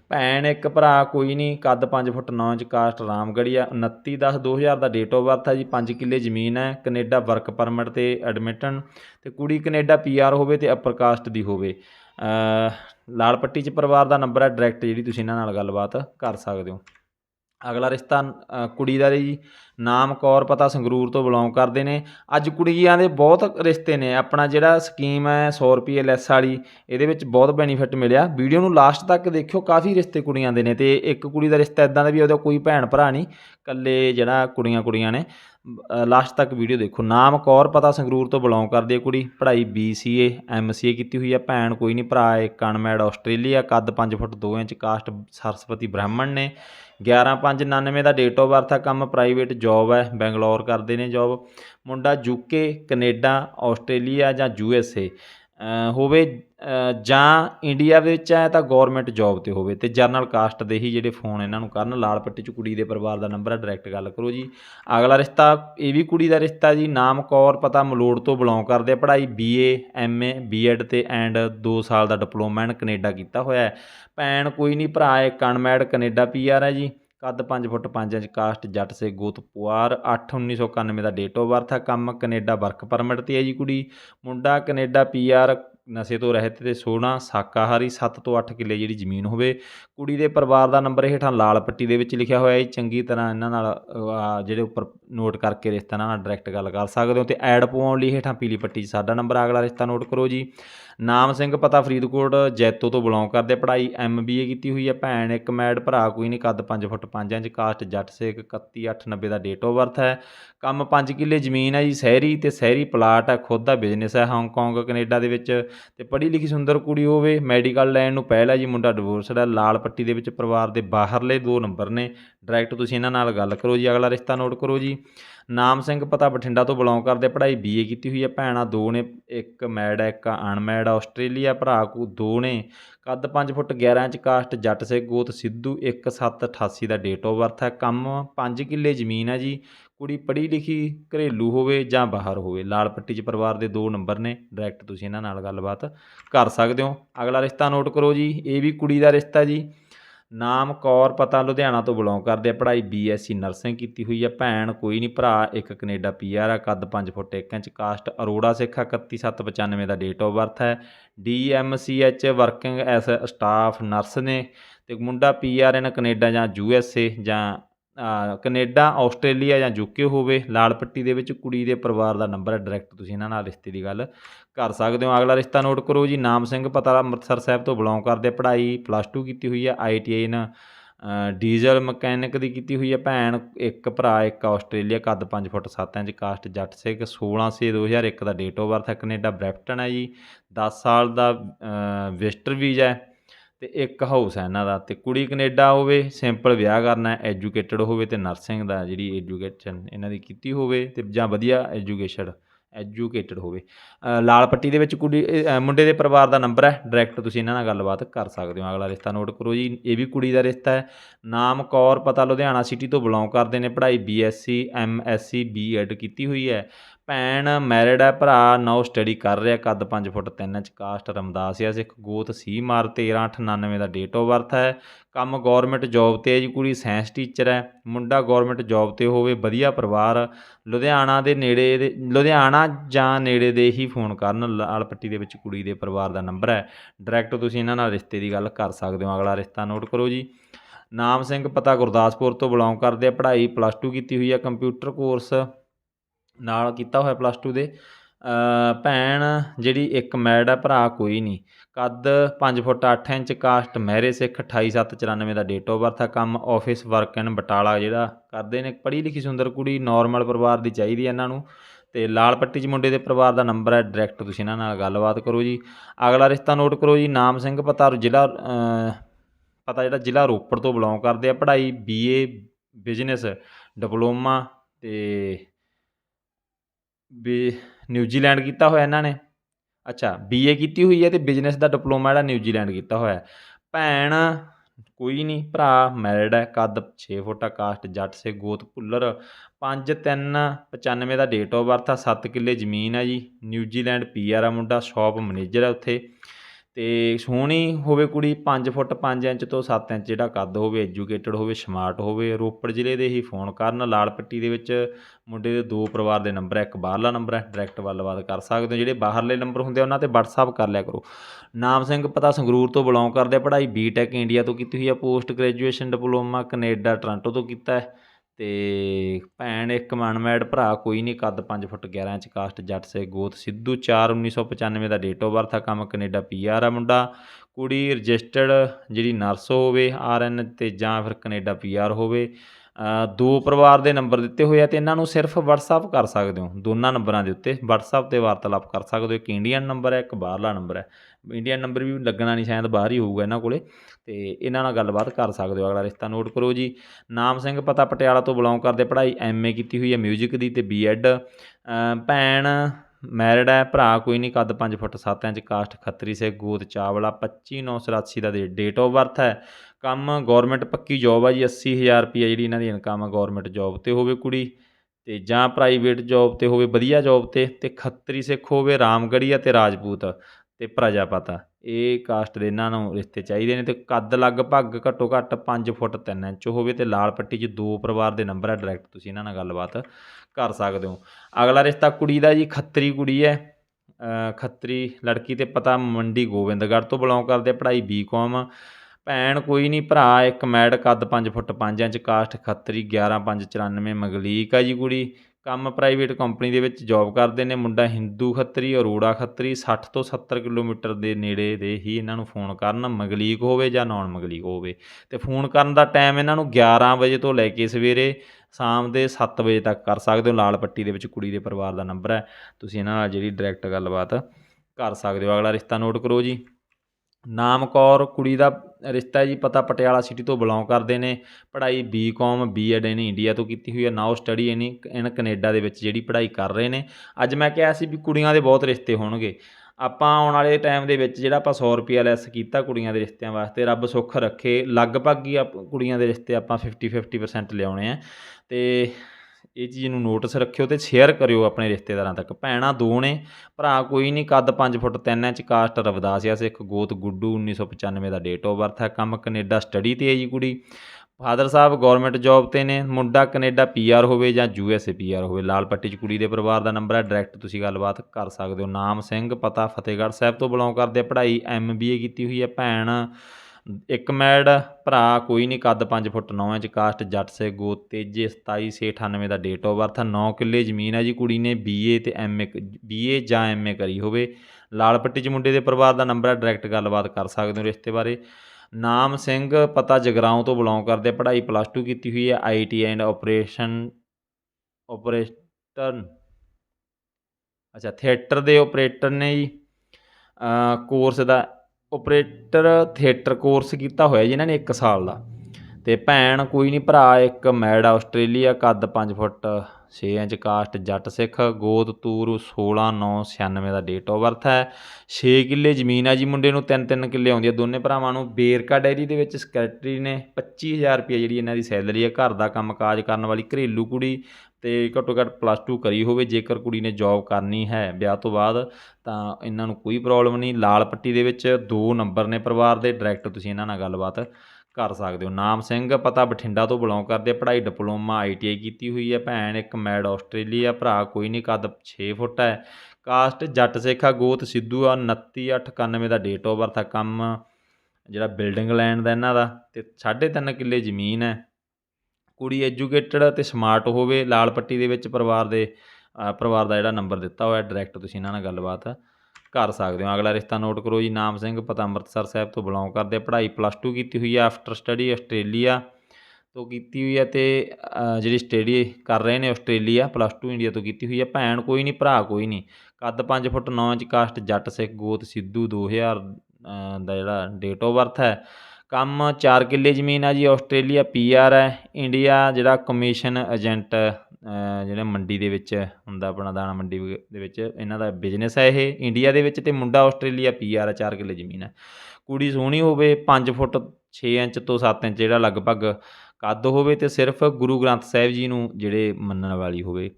ਭੈਣ ਇੱਕ ਭਰਾ ਕੋਈ ਨਹੀਂ ਕੱਦ 5 ਫੁੱਟ 9 ਇੰਚ ਕਾਸਟ ਰਾਮਗੜੀਆ 29 10 2000 ਦਾ ਡੇਟ ਆਫ ਬਰਥ ਹੈ ਜੀ 5 ਕਿੱਲੇ ਜ਼ਮੀਨ ਹੈ ਕੈਨੇਡਾ ਵਰਕ ਪਰਮਿਟ ਤੇ ਐਡਮਿਟਨ ਤੇ ਕੁੜੀ ਕੈਨੇਡਾ ਪੀਆਰ ਹੋਵੇ ਤੇ ਅਪਰ ਕਾਸਟ ਦੀ ਹੋਵੇ। ਅ, ਲਾਲ ਪੱਟੀ ਚ ਪਰਿਵਾਰ ਦਾ ਨੰਬਰ ਹੈ ਡਾਇਰੈਕਟ ਜਿਹੜੀ ਤੁਸੀਂ ਇਹਨਾਂ ਨਾਲ ਗੱਲਬਾਤ ਕਰ ਸਕਦੇ ਹੋ। ਅਗਲਾ ਰਿਸ਼ਤਾ ਕੁੜੀ ਦਾ ਜੀ, ਨਾਮ ਕੌਰ ਪਤਾ ਸੰਗਰੂਰ ਤੋਂ ਬਿਲੋਂਗ ਕਰਦੇ ਨੇ। ਅੱਜ ਕੁੜੀਆਂ ਦੇ ਬਹੁਤ ਰਿਸ਼ਤੇ ਨੇ। ਆਪਣਾ ਜਿਹੜਾ ਸਕੀਮ ਹੈ 100 ਰੁਪਏ ਲੈਸ ਵਾਲੀ, ਇਹਦੇ ਵਿੱਚ ਬਹੁਤ ਬੈਨੀਫਿਟ ਮਿਲਿਆ। ਵੀਡੀਓ ਨੂੰ ਲਾਸਟ ਤੱਕ ਦੇਖਿਓ, ਕਾਫੀ ਰਿਸ਼ਤੇ ਕੁੜੀਆਂ ਦੇ ਨੇ ਤੇ ਇੱਕ ਕੁੜੀ ਦਾ ਰਿਸ਼ਤਾ ਇਦਾਂ ਦਾ ਵੀ ਉਹਦਾ ਕੋਈ ਭੈਣ ਭਰਾ ਨਹੀਂ, ਇਕੱਲੇ ਜਿਹੜਾ ਕੁੜੀਆਂ ਕੁੜੀਆਂ ਨੇ। ਲਾਸਟ ਤੱਕ ਵੀਡੀਓ ਦੇਖੋ। ਨਾਮ ਕੌਰ ਪਤਾ ਸੰਗਰੂਰ ਤੋਂ ਬਿਲੋਂਗ ਕਰਦੀ ਹੈ ਕੁੜੀ। ਪੜ੍ਹਾਈ BCA MCA ਕੀਤੀ ਹੋਈ ਹੈ। ਭੈਣ ਕੋਈ ਨਹੀਂ, ਭਰਾ ਹੈ ਕਨਮੈਡ ਆਸਟ੍ਰੇਲੀਆ, ਕੱਦ 5 ਫੁੱਟ 2 ਇੰਚ ਕਾਸਟ ਸਰਸਵਤੀ ਬ੍ਰਾਹਮਣ ਨੇ। 11/5/99 ਦਾ ਡੇਟ ਆਫ ਬਰਥ ਆ ਕੰਮ ਪ੍ਰਾਈਵੇਟ ਜੌਬ ਹੈ ਬੈਂਗਲੌਰ ਕਰਦੇ ਨੇ ਜੌਬ ਮੁੰਡਾ ਯੂਕੇ ਕੈਨੇਡਾ ਆਸਟ੍ਰੇਲੀਆ ਜਾਂ USA ਅ, ਹੋਵੇ ਜਾਂ ਇੰਡੀਆ ਵਿੱਚ ਹੈ ਤਾਂ ਗਵਰਨਮੈਂਟ ਜੌਬ ਤੇ ਹੋਵੇ ਤੇ ਜਰਨਲ ਕਾਸਟ ਦੇ ਹੀ ਜਿਹੜੇ ਫੋਨ ਇਹਨਾਂ ਨੂੰ ਕਰਨ, ਲਾਲ ਪੱਟੀ ਚ ਕੁੜੀ ਦੇ ਪਰਿਵਾਰ ਦਾ ਨੰਬਰ ਹੈ ਡਾਇਰੈਕਟ ਗੱਲ ਕਰੋ ਜੀ। ਅਗਲਾ ਰਿਸ਼ਤਾ, ਇਹ ਵੀ ਕੁੜੀ ਦਾ ਰਿਸ਼ਤਾ ਜੀ, ਨਾਮ ਕੌਰ, ਪਤਾ ਮਲੋੜ ਤੋਂ ਬਿਲੋਂਗ ਕਰਦੇ ਆ, ਪੜ੍ਹਾਈ BA MA B.Ed ਤੇ ਐਂਡ 2 ਸਾਲ ਦਾ ਡਿਪਲੋਮਾ ਇਨ ਕੈਨੇਡਾ ਕੀਤਾ ਹੋਇਆ ਹੈ। ਭੈਣ ਕੋਈ ਨਹੀਂ, ਭਰਾ ਇੱਕ ਅਨਮੈਡ ਕੈਨੇਡਾ PR ਹੈ ਜੀ। ਕੱਦ 5 ਫੁੱਟ 5 ਇੰਚ ਕਾਸਟ ਜੱਟ ਸੇ ਗੋਤ ਪੁਆਰ 8 1991 ਦਾ ਡੇਟ ਆਫ ਬਰਥ ਹੈ ਕੰਮ, ਕੈਨੇਡਾ ਵਰਕ ਪਰਮਿਟ ਤੇ ਹੈ ਜੀ ਕੁੜੀ। ਮੁੰਡਾ ਕੈਨੇਡਾ PR, ਨਸ਼ੇ ਤੋਂ ਰਹਿਤ ਤੇ ਸੋਹਣਾ ਸ਼ਾਕਾਹਾਰੀ 7 ਤੋਂ 8 ਕਿੱਲੇ ਜਿਹੜੀ ਜ਼ਮੀਨ ਹੋਵੇ। ਕੁੜੀ ਦੇ ਪਰਿਵਾਰ ਦਾ ਨੰਬਰ ਹੇਠਾਂ ਲਾਲ ਪੱਟੀ ਦੇ ਵਿੱਚ ਲਿਖਿਆ ਹੋਇਆ ਹੈ ਜੀ। ਚੰਗੀ ਤਰ੍ਹਾਂ ਇਹਨਾਂ ਨਾਲ ਜਿਹੜੇ ਉੱਪਰ ਨੋਟ ਕਰਕੇ ਰਿਸ਼ਤਾ ਨਾਲ ਡਾਇਰੈਕਟ ਗੱਲ ਕਰ ਸਕਦੇ ਹੋ ਤੇ ਐਡ ਪਵਾਉਣ ਲਈ ਹੇਠਾਂ ਪੀਲੀ ਪੱਟੀ 'ਚ ਸਾਡਾ ਨੰਬਰ ਅਗਲਾ ਰਿਸ਼ਤਾ ਨੋਟ ਕਰੋ ਜੀ। ਨਾਮ ਸਿੰਘ ਪਤਾ ਫਰੀਦਕੋਟ ਜੈਤੋ ਤੋਂ ਬਿਲੋਂਗ ਕਰਦੇ। ਪੜ੍ਹਾਈ MBA ਕੀਤੀ ਹੋਈ ਹੈ। ਭੈਣ ਇੱਕ ਮੈਡ, ਭਰਾ ਕੋਈ ਨਹੀਂ। ਕੱਦ 5 ਫੁੱਟ 5 ਇੰਚ, ਕਾਸਟ ਜੱਟ ਸੇਕ 31890 ਦਾ ਡੇਟ ਆਫ ਬਰਥ ਹੈ। ਕੰਮ 5 ਕਿੱਲੇ, ਜ਼ਮੀਨ ਹੈ ਜੀ ਸ਼ਹਿਰੀ ਤੇ ਸ਼ਹਿਰੀ ਪਲਾਟ ਹੈ। ਖੁਦ ਦਾ ਬਿਜ਼ਨਸ ਹੈ ਹਾਂਗਕਾਂਗ ਕੈਨੇਡਾ ਦੇ ਵਿੱਚ। ਤੇ ਪੜ੍ਹੀ ਲਿਖੀ ਸੁੰਦਰ ਕੁੜੀ ਹੋਵੇ ਮੈਡੀਕਲ ਲੈਣ ਨੂੰ ਪਹਿਲ ਹੈ ਜੀ ਮੁੰਡਾ ਡਿਵੋਰਸਡ ਹੈ। ਲਾਲ ਪੱਟੀ ਦੇ ਵਿੱਚ ਪਰਿਵਾਰ ਦੇ ਬਾਹਰਲੇ ਦੋ ਨੰਬਰ ਨੇ। ਡਾਇਰੈਕਟ ਤੁਸੀਂ ਇਹਨਾਂ ਨਾਲ ਗੱਲ ਕਰੋ ਜੀ, ਅਗਲਾ ਰਿਸ਼ਤਾ ਨੋਟ ਕਰੋ ਜੀ। ਨਾਮ ਸਿੰਘ ਪਤਾ ਬਠਿੰਡਾ ਤੋਂ ਬਿਲੋਂਗ ਕਰਦੇ, ਪੜ੍ਹਾਈ BA ਕੀਤੀ ਹੋਈ ਹੈ, ਭੈਣਾਂ ਦੋ ਨੇ, ਇੱਕ ਮੈਡ ਹੈ, ਇੱਕ ਅਨਮੈਡ ਆਸਟ੍ਰੇਲੀਆ ਭਰਾ ਕੋ ਦੋ ਨੇ। ਕੱਦ 5 ਫੁੱਟ 11 ਇੰਚ, ਕਾਸਟ ਜੱਟ ਸੇ ਗੋਤ ਸਿੱਧੂ 1788 ਦਾ ਡੇਟ ਆਫ ਬਰਥ ਹੈ। ਕੰਮ 5 ਕਿੱਲੇ ਜ਼ਮੀਨ ਹੈ ਜੀ, ਕੁੜੀ ਪੜ੍ਹੀ ਲਿਖੀ ਘਰੇਲੂ ਹੋਵੇ ਜਾਂ ਬਾਹਰ ਹੋਵੇ। ਲਾਲ ਪੱਟੀ 'ਚ ਪਰਿਵਾਰ ਦੇ ਦੋ ਨੰਬਰ ਨੇ ਡਾਇਰੈਕਟ ਤੁਸੀਂ ਇਹਨਾਂ ਨਾਲ ਗੱਲਬਾਤ ਕਰ ਸਕਦੇ ਹੋ। ਅਗਲਾ ਰਿਸ਼ਤਾ ਨੋਟ ਕਰੋ ਜੀ, ਇਹ ਵੀ ਕੁੜੀ ਦਾ ਰਿਸ਼ਤਾ ਜੀ। ਨਾਮ ਕੌਰ ਪਤਾ ਲੁਧਿਆਣਾ ਤੋਂ ਬਿਲੋਂਗ ਕਰਦੇ ਆ। ਪੜ੍ਹਾਈ BSc ਨਰਸਿੰਗ ਕੀਤੀ ਹੋਈ ਆ। ਭੈਣ ਕੋਈ ਨਹੀਂ, ਭਰਾ ਇੱਕ ਕੈਨੇਡਾ PR ਆ। ਕੱਦ 5 foot 1 inch. Caste Arora Sikh ਆ। 31795 ਦਾ ਡੇਟ ਆਫ ਬਰਥ ਹੈ। DMCH working as staff nurse ਨੇ। ਤੇ ਮੁੰਡਾ PR ਇਨ ਕੈਨੇਡਾ ਜਾਂ USA ਜਾਂ ਕੈਨੇਡਾ ਆਸਟ੍ਰੇਲੀਆ ਜਾਂ ਯੂਕੇ ਹੋਵੇ ਲਾਲ ਪੱਟੀ ਦੇ ਵਿੱਚ ਕੁੜੀ ਦੇ ਪਰਿਵਾਰ ਦਾ ਨੰਬਰ ਹੈ ਡਾਇਰੈਕਟ ਤੁਸੀਂ ਇਹਨਾਂ ਨਾਲ ਰਿਸ਼ਤੇ ਦੀ ਗੱਲ ਕਰ ਸਕਦੇ ਹੋ। ਅਗਲਾ ਰਿਸ਼ਤਾ ਨੋਟ ਕਰੋ ਜੀ ਨਾਮ ਸਿੰਘ ਪਤਾ ਅੰਮ੍ਰਿਤਸਰ ਸਾਹਿਬ ਤੋਂ ਬਿਲੋਂਗ ਕਰਦੇ ਪੜ੍ਹਾਈ ਪਲੱਸ 2 ਕੀਤੀ ਹੋਈ ਹੈ ITI in uh, diesel mechanic ਦੀ ਕੀਤੀ ਹੋਈ ਹੈ ਭੈਣ ਇੱਕ ਭਰਾ ਇੱਕ ਆਸਟ੍ਰੇਲੀਆ ਕੱਦ 5 ਫੁੱਟ 7 ਇੰਚ ਕਾਸਟ ਜੱਟ ਸਿੱਖ 16 ਸੇ 2001 ਦਾ ਡੇਟ ਆਫ ਬਰਥ ਹੈ ਕੈਨੇਡਾ ਬ੍ਰੈਪਟਨ ਹੈ ਜੀ 10 ਸਾਲ ਦਾ ਵਿਜ਼ਟਰ ਵੀਜ਼ਾ ਹੈ। ਤੇ ਇੱਕ ਹਾਊਸ ਹੈ ਇਹਨਾਂ ਦਾ, ਤੇ ਕੁੜੀ ਕੈਨੇਡਾ ਹੋਵੇ, ਸਿੰਪਲ ਵਿਆਹ ਕਰਨਾ ਐਜੂਕੇਟਡ ਹੋਵੇ ਤੇ ਨਰਸਿੰਗ ਦਾ ਜਿਹੜੀ ਐਜੂਕੇਸ਼ਨ ਇਹਨਾਂ ਦੀ ਕੀਤੀ ਹੋਵੇ ਤੇ ਜਾਂ ਵਧੀਆ ਐਜੂਕੇਸ਼ਨ, ਐਜੂਕੇਟਡ ਹੋਵੇ। ਲਾਲ ਪੱਟੀ ਦੇ ਵਿੱਚ ਕੁੜੀ ਮੁੰਡੇ ਦੇ ਪਰਿਵਾਰ ਦਾ ਨੰਬਰ ਹੈ, ਡਾਇਰੈਕਟ ਤੁਸੀਂ ਇਹਨਾਂ ਨਾਲ ਗੱਲਬਾਤ ਕਰ ਸਕਦੇ ਹੋ। ਅਗਲਾ ਰਿਸ਼ਤਾ ਨੋਟ ਕਰੋ ਜੀ, ਇਹ ਵੀ ਕੁੜੀ ਦਾ ਰਿਸ਼ਤਾ ਹੈ। ਨਾਮ ਕੌਰ, ਪਤਾ ਲੁਧਿਆਣਾ ਸਿਟੀ ਤੋਂ ਬਿਲੋਂਗ ਕਰਦੇ ਨੇ, ਪੜ੍ਹਾਈ BSc MSc B.Ed ਕੀਤੀ ਹੋਈ ਹੈ। ਭੈਣ ਮੈਰਿਡ ਹੈ, ਭਰਾ ਨੌ ਸਟੱਡੀ ਕਰ ਰਿਹਾ, ਕੱਦ 5 foot 3 inch caste Ramdas Ramdasia Sikh, ਗੋਤ ਸੀ ਮਾਰ 1398 ਦਾ ਡੇਟ ਆਫ ਬਰਥ ਹੈ। ਕੰਮ ਗਵਰਨਮੈਂਟ ਜੌਬ ਤੇ ਹੈ ਜੀ, ਕੁੜੀ ਸਾਇੰਸ ਟੀਚਰ ਹੈ। ਮੁੰਡਾ ਗਵਰਨਮੈਂਟ ਜੌਬ ਤੇ ਹੋਵੇ, ਵਧੀਆ ਪਰਿਵਾਰ, ਲੁਧਿਆਣਾ ਦੇ ਨੇੜੇ ਦੇ, ਲੁਧਿਆਣਾ ਜਾਂ ਨੇੜੇ ਦੇ ਹੀ ਫੋਨ ਕਰਨ ਲਾਲ ਪੱਟੀ ਦੇ ਵਿੱਚ ਕੁੜੀ ਦੇ ਪਰਿਵਾਰ ਦਾ ਨੰਬਰ ਹੈ। ਡਾਇਰੈਕਟ ਤੁਸੀਂ ਇਹਨਾਂ ਨਾਲ ਰਿਸ਼ਤੇ ਦੀ ਗੱਲ ਕਰ ਸਕਦੇ ਹੋ। ਅਗਲਾ ਰਿਸ਼ਤਾ ਨੋਟ ਕਰੋ ਜੀ। ਨਾਮ ਸਿੰਘ, ਪਤਾ ਗੁਰਦਾਸਪੁਰ ਤੋਂ ਬਿਲੋਂਗ ਕਰਦੇ ਆ, ਪੜ੍ਹਾਈ ਪਲੱਸ 2 ਕੀਤੀ ਹੋਈ ਹੈ ਕੰਪਿਊਟਰ ਕੋਰਸ ਨਾਲ ਕੀਤਾ ਹੋਇਆ ਪਲੱਸ 2 ਦੇ। ਭੈਣ ਜਿਹੜੀ ਇੱਕ ਮੈਡ ਹੈ, ਭਰਾ ਕੋਈ ਨਹੀਂ। ਕੱਦ 5 foot 8 inch caste Mehre Sikh 28794 ਦਾ ਡੇਟ ਆਫ ਬਰਥ ਹੈ ਕੰਮ ਆਫਿਸ ਵਰਕ ਇਨ ਬਟਾਲਾ ਜਿਹੜਾ ਕਰਦੇ ਨੇ। ਪੜ੍ਹੀ ਲਿਖੀ ਸੁੰਦਰ ਕੁੜੀ ਨਾਰਮਲ ਪਰਿਵਾਰ ਦੀ ਚਾਹੀਦੀ ਹੈ ਇਹਨਾਂ ਨੂੰ। ਤੇ ਲਾਲ ਪੱਟੀ 'ਚ ਮੁੰਡੇ ਦੇ ਪਰਿਵਾਰ ਦਾ ਨੰਬਰ ਹੈ ਡਾਇਰੈਕਟ ਤੁਸੀਂ ਇਹਨਾਂ ਨਾਲ ਗੱਲਬਾਤ ਕਰੋ ਜੀ। ਅਗਲਾ ਰਿਸ਼ਤਾ ਨੋਟ ਕਰੋ ਜੀ, ਨਾਮ ਸਿੰਘ ਪਤਾ ਜ਼ਿਲ੍ਹਾ ਪਤਾ ਜਿਹੜਾ ਜ਼ਿਲ੍ਹਾ ਰੋਪੜ ਤੋਂ ਬਿਲੋਂਗ ਕਰਦੇ ਆ। ਪੜ੍ਹਾਈ BA ਬਿਜ਼ਨਸ ਡਿਪਲੋਮਾ ਤੇ ਵੀ ਨਿਊਜ਼ੀਲੈਂਡ ਕੀਤਾ ਹੋਇਆ ਇਹਨਾਂ ਨੇ। ਅੱਛਾ ਬੀਏ ਕੀਤੀ ਹੋਈ ਹੈ ਤੇ ਬਿਜ਼ਨਸ ਦਾ ਡਿਪਲੋਮਾ ਜਿਹੜਾ ਨਿਊਜ਼ੀਲੈਂਡ ਕੀਤਾ ਹੋਇਆ। ਹੈ। ਭੈਣ, ਕੋਈ ਨਹੀਂ, ਭਰਾ ਮੈਰਿਡ ਹੈ, ਕੱਦ 6 ਫੁੱਟ ਆ ਕਾਸਟ, ਜੱਟ ਸੇ ਗੋਤ, ਭੁੱਲਰ। 5 3 95 ਦਾ ਡੇਟ ਆਫ ਬਰਥ ਆ 7 ਕਿੱਲੇ ਜ਼ਮੀਨ ਹੈ ਜੀ। ਨਿਊਜ਼ੀਲੈਂਡ ਪੀਆਰ ਆ ਮੁੰਡਾ ਸ਼ਾਪ ਮੈਨੇਜਰ ਹੈ ਉੱਥੇ। ਤੇ ਸੋਹਣੀ ਹੋਵੇ ਕੁੜੀ 5 ਫੁੱਟ 5 ਇੰਚ ਤੋਂ 7 ਇੰਚ ਜਿਹੜਾ ਕੱਦ ਹੋਵੇ ਐਜੂਕੇਟਡ ਹੋਵੇ ਸਮਾਰਟ ਹੋਵੇ, ਰੋਪੜ ਜ਼ਿਲ੍ਹੇ ਦੇ ਹੀ ਫੋਨ ਕਰਨ, ਲਾਲ ਪੱਟੀ ਦੇ ਵਿੱਚ ਮੁੰਡੇ ਦੇ ਦੋ ਪਰਿਵਾਰ ਦੇ ਨੰਬਰ ਹੈ ਇੱਕ ਬਾਹਰਲਾ ਨੰਬਰ ਹੈ ਡਾਇਰੈਕਟ ਗੱਲਬਾਤ ਕਰ ਸਕਦੇ ਹੋ, ਜਿਹੜੇ ਬਾਹਰਲੇ ਨੰਬਰ ਹੁੰਦੇ ਆ ਉਹਨਾਂ ਤੇ WhatsApp ਕਰ ਲਿਆ ਕਰੋ। ਨਾਮ ਸਿੰਘ ਪਤਾ ਸੰਗਰੂਰ ਤੋਂ ਬਿਲੋਂਗ ਕਰਦੇ ਆ, ਪੜ੍ਹਾਈ ਬੀਟੈਕ ਇੰਡੀਆ ਤੋਂ ਕੀਤੀ ਹੋਈ ਹੈ post graduation diploma Canada Toronto ਤੋਂ ਕੀਤਾ ਹੈ। ਤੇ ਭੈਣ, ਇੱਕ ਮਨਮੈਡ ਭਰਾ, ਕੋਈ ਨਹੀਂ ਕੱਦ 5 ਫੁੱਟ 11 ਇੰਚ ਕਾਸਟ ਜੱਟ ਸੇ, ਗੋਤ, ਸਿੱਧੂ 4 1995 ਦਾ ਡੇਟ ਆਫ ਬਰਥ ਆ ਕੰਮ, ਕੈਨੇਡਾ ਪੀਆਰ ਆ ਮੁੰਡਾ। ਕੁੜੀ ਰਜਿਸਟਰਡ ਜਿਹੜੀ ਨਰਸ ਹੋਵੇ ਆਰਐਨ ਤੇ ਜਾਂ ਫਿਰ ਕੈਨੇਡਾ ਪੀਆਰ ਹੋਵੇ। ਦੋ ਪਰਿਵਾਰ ਦੇ ਨੰਬਰ ਦਿੱਤੇ ਹੋਏ ਆ ਤੇ ਇਹਨਾਂ ਨੂੰ ਸਿਰਫ WhatsApp ਕਰ ਸਕਦੇ ਹੋ। ਦੋਨਾਂ ਨੰਬਰਾਂ ਦੇ ਉੱਤੇ WhatsApp ਤੇ ਵਾਰਤਾਲਾਪ ਕਰ ਸਕਦੇ ਹੋ। ਇੱਕ ਇੰਡੀਅਨ ਨੰਬਰ ਹੈ, ਇੱਕ ਬਾਹਰਲਾ ਨੰਬਰ ਹੈ। ਇੰਡੀਅਨ ਨੰਬਰ ਵੀ ਲੱਗਣਾ ਨਹੀਂ, ਸ਼ਾਇਦ ਬਾਹਰ ਹੀ ਹੋਊਗਾ ਇਹਨਾਂ ਕੋਲੇ। ਤੇ ਇਹਨਾਂ ਨਾਲ ਗੱਲਬਾਤ ਕਰ ਸਕਦੇ ਹੋ। ਅਗਲਾ ਰਿਸ਼ਤਾ ਨੋਟ ਕਰੋ ਜੀ। ਨਾਮ ਸਿੰਘ ਪਤਾ ਪਟਿਆਲਾ ਤੋਂ ਬਿਲੋਂਗ ਕਰਦੇ, ਪੜ੍ਹਾਈ ਐਮਏ ਕੀਤੀ ਹੋਈ ਹੈ 뮤직 ਦੀ ਤੇ ਬੀਐਡ ਭੈਣ ਮੈਰਿਡ ਹੈ, ਭਰਾ ਕੋਈ ਨਹੀਂ, ਕੱਦ 5 ਫੁੱਟ 7 ਇੰਚ, ਕਾਸਟ ਖੱਤਰੀ ਸੇ ਗੋਤ ਚਾਵਲਾ 25984 ਦਾ ਡੇਟ ਆਫ ਬਰਥ ਹੈ। ਕੰਮ ਗਵਰਨਮੈਂਟ ਪੱਕੀ ਜੌਬ ਆ ਜੀ 80000 ਰੁਪਈਆ ਜਿਹੜੀ ਇਹਨਾਂ ਦੀ ਇਨਕਮ ਆ ਗਵਰਨਮੈਂਟ ਜੌਬ ਤੇ ਹੋਵੇ ਕੁੜੀ ਤੇ ਜਾਂ ਪ੍ਰਾਈਵੇਟ ਜੌਬ ਤੇ ਹੋਵੇ ਵਧੀਆ ਜੌਬ ਤੇ ਤੇ ਖੱਤਰੀ ਸਿੱਖ ਹੋਵੇ ਰਾਮਗੜੀਆ ਤੇ ਰਾਜਪੂਤ ਤੇ ਪ੍ਰਜਾਪਤਾ ਇਹ ਕਾਸਟ ਦੇ ਇਹਨਾਂ ਨੂੰ ਰਿਸ਼ਤੇ ਚਾਹੀਦੇ ਨੇ ਤੇ ਕੱਦ ਲਗਭਗ ਘੱਟੋ ਘੱਟ 5 ਫੁੱਟ 3 ਇੰਚ ਹੋਵੇ ਤੇ ਲਾਲ ਪੱਟੀ 'ਚ ਦੋ ਪਰਿਵਾਰ ਦੇ ਨੰਬਰ ਆ ਡਾਇਰੈਕਟ ਤੁਸੀਂ ਇਹਨਾਂ ਨਾਲ ਗੱਲਬਾਤ ਕਰ ਸਕਦੇ ਹੋ। ਅਗਲਾ ਰਿਸ਼ਤਾ ਕੁੜੀ ਦਾ ਜੀ, ਖੱਤਰੀ ਕੁੜੀ ਹੈ। ਖੱਤਰੀ ਲੜਕੀ ਤੇ ਪਤਾ ਮੰਡੀ ਗੋਬਿੰਦਗੜ੍ਹ ਤੋਂ ਬਿਲੋਂਗ ਕਰਦੇ, ਪੜ੍ਹਾਈ ਬੀਕਾਮ ਭੈਣ ਕੋਈ ਨਹੀਂ ਭਰਾ ਇੱਕ ਮੈਡ ਕੱਦ 5 foot 5 inch, caste Khatri 11594 manglik ਆ ਜੀ ਕੁੜੀ। ਕੰਮ ਪ੍ਰਾਈਵੇਟ ਕੰਪਨੀ ਦੇ ਵਿੱਚ ਜੌਬ ਕਰਦੇ ਨੇ, ਮੁੰਡਾ ਹਿੰਦੂ ਖੱਤਰੀ, ਅਰੋੜਾ ਖੱਤਰੀ 60 ਤੋਂ 70 ਕਿਲੋਮੀਟਰ ਦੇ ਨੇੜੇ ਦੇ ਹੀ ਇਹਨਾਂ ਨੂੰ ਫੋਨ ਕਰਨ, ਮਗਲੀਕ ਹੋਵੇ ਜਾਂ ਨਾਨ ਮਗਲੀਕ ਹੋਵੇ। ਤੇ ਫੋਨ ਕਰਨ ਦਾ ਟਾਈਮ ਇਹਨਾਂ ਨੂੰ 11 ਵਜੇ ਤੋਂ ਲੈ ਕੇ ਸਵੇਰੇ ਸ਼ਾਮ ਦੇ 7 ਵਜੇ ਤੱਕ ਕਰ ਸਕਦੇ ਹੋ। ਲਾਲ ਪੱਟੀ ਦੇ ਵਿੱਚ ਕੁੜੀ ਦੇ ਪਰਿਵਾਰ ਦਾ ਨੰਬਰ ਹੈ। ਤੁਸੀਂ ਇਹਨਾਂ ਨਾਲ ਜਿਹੜੀ ਡਾਇਰੈਕਟ ਗੱਲਬਾਤ ਕਰ ਸਕਦੇ ਹੋ। ਅਗਲਾ ਰਿਸ਼ਤਾ ਨੋਟ ਕਰੋ ਜੀ। ਨਾਮ ਕੌਰ, ਕੁੜੀ ਦਾ ਰਿਸ਼ਤਾ ਜੀ, ਪਤਾ ਪਟਿਆਲਾ ਸਿਟੀ ਤੋਂ ਬਿਲੋਂਗ ਕਰਦੇ ਨੇ। ਪੜ੍ਹਾਈ ਬੀਕਾਮ ਬੀਐਡ ਇਨ ਇੰਡੀਆ ਤੋਂ ਕੀਤੀ ਹੋਈ ਹੈ। ਨਾਓ ਸਟੱਡੀ ਇਨ ਇਨ ਕੈਨੇਡਾ ਦੇ ਵਿੱਚ ਜਿਹੜੀ ਪੜ੍ਹਾਈ ਕਰ ਰਹੇ ਨੇ। ਅੱਜ ਮੈਂ ਕਿਹਾ ਸੀ ਵੀ ਕੁੜੀਆਂ ਦੇ ਬਹੁਤ ਰਿਸ਼ਤੇ ਹੋਣਗੇ। ਆਪਾਂ ਆਉਣ ਵਾਲੇ ਟਾਈਮ ਦੇ ਵਿੱਚ ਜਿਹੜਾ ਆਪਾਂ 100 ਰੁਪਿਆ ਲੈਸ ਕੀਤਾ ਕੁੜੀਆਂ ਦੇ ਰਿਸ਼ਤਿਆਂ ਵਾਸਤੇ, ਰੱਬ ਸੁੱਖ ਰੱਖੇ। ਲਗਭਗ ਹੀ ਆਪ- ਕੁੜੀਆਂ ਦੇ ਰਿਸ਼ਤੇ ਆਪਾਂ 50 50% ਲਿਆਉਣੇ ਆ। ਤੇ ਇਹ ਚੀਜ਼ ਨੂੰ ਨੋਟਿਸ ਰੱਖਿਓ ਤੇ ਸ਼ੇਅਰ ਕਰਿਓ ਆਪਣੇ ਰਿਸ਼ਤੇਦਾਰਾਂ ਤੱਕ। ਭੈਣਾਂ ਦੋ ਨੇ ਭਰਾ ਕੋਈ ਨਹੀਂ ਕੱਦ 5 foot 3 inch caste Ravidasia Sikh ਗੋਤ ਗੁੱਡੂ 1995 ਦਾ ਡੇਟ ਆਫ ਬਰਥ ਹੈ ਕੰਮ ਕੈਨੇਡਾ ਸਟੱਡੀ ਤੇ ਹੈ ਜੀ ਕੁੜੀ। ਫਾਦਰ ਸਾਹਿਬ ਗਵਰਨਮੈਂਟ ਜੌਬ ਤੇ ਨੇ ਮੁੰਡਾ ਕੈਨੇਡਾ ਪੀਆਰ ਹੋਵੇ ਜਾਂ ਯੂਐਸਏ ਪੀਆਰ ਹੋਵੇ। ਲਾਲ ਪੱਟੀ ਚ ਕੁੜੀ ਦੇ ਪਰਿਵਾਰ ਦਾ ਨੰਬਰ ਹੈ ਡਾਇਰੈਕਟ ਤੁਸੀਂ ਗੱਲਬਾਤ ਕਰ ਸਕਦੇ ਹੋ। ਨਾਮ ਸਿੰਘ ਪਤਾ ਫਤਿਹਗੜ੍ਹ ਸਾਹਿਬ ਤੋਂ ਬਿਲੋਂਗ ਕਰਦੇ ਆ, ਪੜ੍ਹਾਈ ਐਮਬੀਏ ਕੀਤੀ ਹੋਈ ਹੈ ਭੈਣ ਇੱਕ ਮੈਡ ਭਰਾ ਕੋਈ ਨਹੀਂ, ਕੱਦ 5 ਫੁੱਟ 9 ਇੰਚ, ਕਾਸਟ, ਜੱਟ ਸੇ ਗੋ ਤੇਜੇ 2798 ਦਾ ਡੇਟ ਆਫ ਬਰਥ 9 ਕਿੱਲੇ ਜ਼ਮੀਨ ਹੈ ਜੀ ਕੁੜੀ ਨੇ ਬੀਏ ਤੇ ਐਮਏ ਬੀਏ ਜਾਂ ਐਮਏ ਕਰੀ ਹੋਵੇ। ਲਾਲ ਪੱਟੀ ਚ ਮੁੰਡੇ ਦੇ ਪਰਿਵਾਰ ਦਾ ਨੰਬਰ ਹੈ ਡਾਇਰੈਕਟ ਗੱਲਬਾਤ ਕਰ ਸਕਦੇ ਹੋ ਰਿਸ਼ਤੇ ਬਾਰੇ। ਨਾਮ ਸਿੰਘ, ਪਤਾ ਜਗਰਾਉਂ ਤੋਂ ਬਿਲੋਂਗ ਕਰਦੇ, ਪੜ੍ਹਾਈ ਪਲੱਸ 2 ਕੀਤੀ ਹੋਈ ਹੈ ਆਈਟੀ ਐਂਡ ਆਪਰੇਸ਼ਨ ਆਪਰੇਟਰ ਅੱਛਾ ਥੀਏਟਰ ਦੇ ਆਪਰੇਟਰ ਨੇ ਜੀ। ਕੋਰਸ ਦਾ ਆਪਰੇਟਰ ਥੀਏਟਰ ਕੋਰਸ ਕੀਤਾ ਹੋਇਆ ਜੀ ਇਹਨਾਂ ਨੇ 1 ਸਾਲ ਦਾ। ਤੇ ਭੈਣ ਕੋਈ ਨਹੀਂ ਭਰਾ ਇੱਕ ਮੈਡ ਆਸਟ੍ਰੇਲੀਆ ਕੱਦ 5 ਫੁੱਟ 6 ਇੰਚ ਕਾਸਟ ਜੱਟ ਸਿੱਖ, ਗੋਦ ਤੂਰੂ 16996 ਦਾ ਡੇਟ ਆਫ ਬਰਥ ਹੈ। 6 ਕਿੱਲੇ ਜ਼ਮੀਨ ਆ ਜੀ ਮੁੰਡੇ ਨੂੰ 3-3 ਕਿੱਲੇ ਆਉਂਦੀ ਆ ਦੋਨੇ ਭਰਾਵਾਂ ਨੂੰ ਬੇਰਕਾ ਡੈਰੀ ਦੇ ਵਿੱਚ ਸੈਕਟਰੀ ਨੇ 25000 ਰੁਪਏ ਜਿਹੜੀ ਇਹਨਾਂ ਦੀ ਸੈਲਰੀ ਹੈ। ਘਰ ਦਾ ਕੰਮਕਾਜ ਕਰਨ ਵਾਲੀ ਘਰੇਲੂ ਕੁੜੀ ਤੇ ਘੱਟੋ ਘੱਟ ਪਲੱਸ 2 ਕਰੀ ਹੋਵੇ, ਜੇਕਰ ਕੁੜੀ ਨੇ ਜੌਬ ਕਰਨੀ ਹੈ ਵਿਆਹ ਤੋਂ ਬਾਅਦ, ਤਾਂ ਇਹਨਾਂ ਨੂੰ ਕੋਈ ਪ੍ਰੋਬਲਮ ਨਹੀਂ। ਲਾਲ ਪੱਟੀ ਦੇ ਵਿੱਚ ਦੋ ਨੰਬਰ ਨੇ ਪਰਿਵਾਰ ਦੇ। ਡਾਇਰੈਕਟ ਤੁਸੀਂ ਇਹਨਾਂ ਨਾਲ ਗੱਲਬਾਤ ਕਰ ਸਕਦੇ ਹੋ। ਨਾਮ ਸਿੰਘ ਪਤਾ ਬਠਿੰਡਾ ਤੋਂ ਬਿਲੋਂਗ ਕਰਦੇ ਪੜ੍ਹਾਈ ਡਿਪਲੋਮਾ ਆਈਟੀਆਈ ਕੀਤੀ ਹੋਈ ਹੈ ਭੈਣ, ਇੱਕ ਮੈਡ ਆਸਟ੍ਰੇਲੀਆ ਭਰਾ, ਕੋਈ ਨਹੀਂ ਕੱਦ 6 ਫੁੱਟ ਹੈ। ਕਾਸਟ ਜੱਟ ਸੇਖਾ ਗੋਤ ਸਿੱਧੂ ਆ 29891 ਦਾ ਡੇਟ ਆਫ ਬਰਥ ਆ ਕੰਮ। ਜਿਹੜਾ ਬਿਲਡਿੰਗ ਲੈਣ ਦਾ ਇਹਨਾਂ ਦਾ, ਤੇ 3.5 ਕਿੱਲੇ ਜ਼ਮੀਨ ਹੈ। ਕੁੜੀ ਐਜੂਕੇਟਡ ਤੇ ਸਮਾਰਟ ਹੋਵੇ, ਲਾਲ ਪੱਟੀ ਦੇ ਵਿੱਚ ਪਰਿਵਾਰ ਦੇ ਪਰਿਵਾਰ ਦਾ ਜਿਹੜਾ ਨੰਬਰ ਦਿੱਤਾ ਹੋਇਆ ਡਾਇਰੈਕਟ ਤੁਸੀਂ ਇਹਨਾਂ ਨਾਲ ਗੱਲਬਾਤ ਕਰ ਸਕਦੇ ਹੋ। ਅਗਲਾ ਰਿਸ਼ਤਾ ਨੋਟ ਕਰੋ ਜੀ। ਨਾਮ ਸਿੰਘ ਪਤਾ ਅੰਮ੍ਰਿਤਸਰ ਸਾਹਿਬ ਤੋਂ ਬਿਲੋਂਗ ਕਰਦੇ ਪੜ੍ਹਾਈ ਪਲੱਸ 2 ਕੀਤੀ ਹੋਈ ਹੈ ਆਫਟਰ ਸਟੱਡੀ ਆਸਟ੍ਰੇਲੀਆ ਤੋਂ ਕੀਤੀ ਹੋਈ ਹੈ ਤੇ ਜਿਹੜੀ ਸਟੱਡੀ ਕਰ ਰਹੇ ਨੇ ਆਸਟ੍ਰੇਲੀਆ ਪਲੱਸ 2 ਇੰਡੀਆ ਤੋਂ ਕੀਤੀ ਹੋਈ ਹੈ ਭੈਣ ਕੋਈ ਨਹੀਂ ਭਰਾ ਕੋਈ ਨਹੀਂ। ਕੱਦ 5 ਫੁੱਟ 9 ਇੰਚ ਕਾਸਟ ਜੱਟ ਸਿੱਖ ਗੋਤ ਸਿੱਧੂ 2000 ਅ, ਦਾ ਜਿਹੜਾ ਡੇਟ ਆਫ ਬਰਥ ਹੈ। ਕੰਮ 4 ਕਿੱਲੇ ਜ਼ਮੀਨ ਆ ਜੀ। ਆਸਟ੍ਰੇਲੀਆ ਪੀਆਰ ਹੈ। ਇੰਡੀਆ ਜਿਹੜਾ ਕਮਿਸ਼ਨ ਏਜੰਟ ਜਿਹੜਾ ਮੰਡੀ ਦੇ ਵਿੱਚ ਹੁੰਦਾ ਆਪਣਾ ਦਾਣਾ ਮੰਡੀ ਵਗ- ਦੇ ਵਿੱਚ, ਇਹਨਾਂ ਦਾ ਬਿਜ਼ਨਸ ਹੈ ਇਹ ਇੰਡੀਆ ਦੇ ਵਿੱਚ ਤੇ ਮੁੰਡਾ ਆਸਟ੍ਰੇਲੀਆ ਪੀਆਰ ਹੈ 4 ਕਿੱਲੇ ਜ਼ਮੀਨ ਹੈ। ਕੁੜੀ ਸੋਹਣੀ ਹੋਵੇ 5 ਫੁੱਟ 6 ਇੰਚ ਤੋਂ 7 ਇੰਚ ਜਿਹੜਾ ਲਗਭਗ ਕੱਦ ਹੋਵੇ ਤੇ ਸਿਰਫ ਗੁਰੂ ਗ੍ਰੰਥ ਸਾਹਿਬ ਜੀ ਨੂੰ ਜਿਹੜੇ ਮੰਨਣ ਵਾਲੀ ਹੋਵੇ,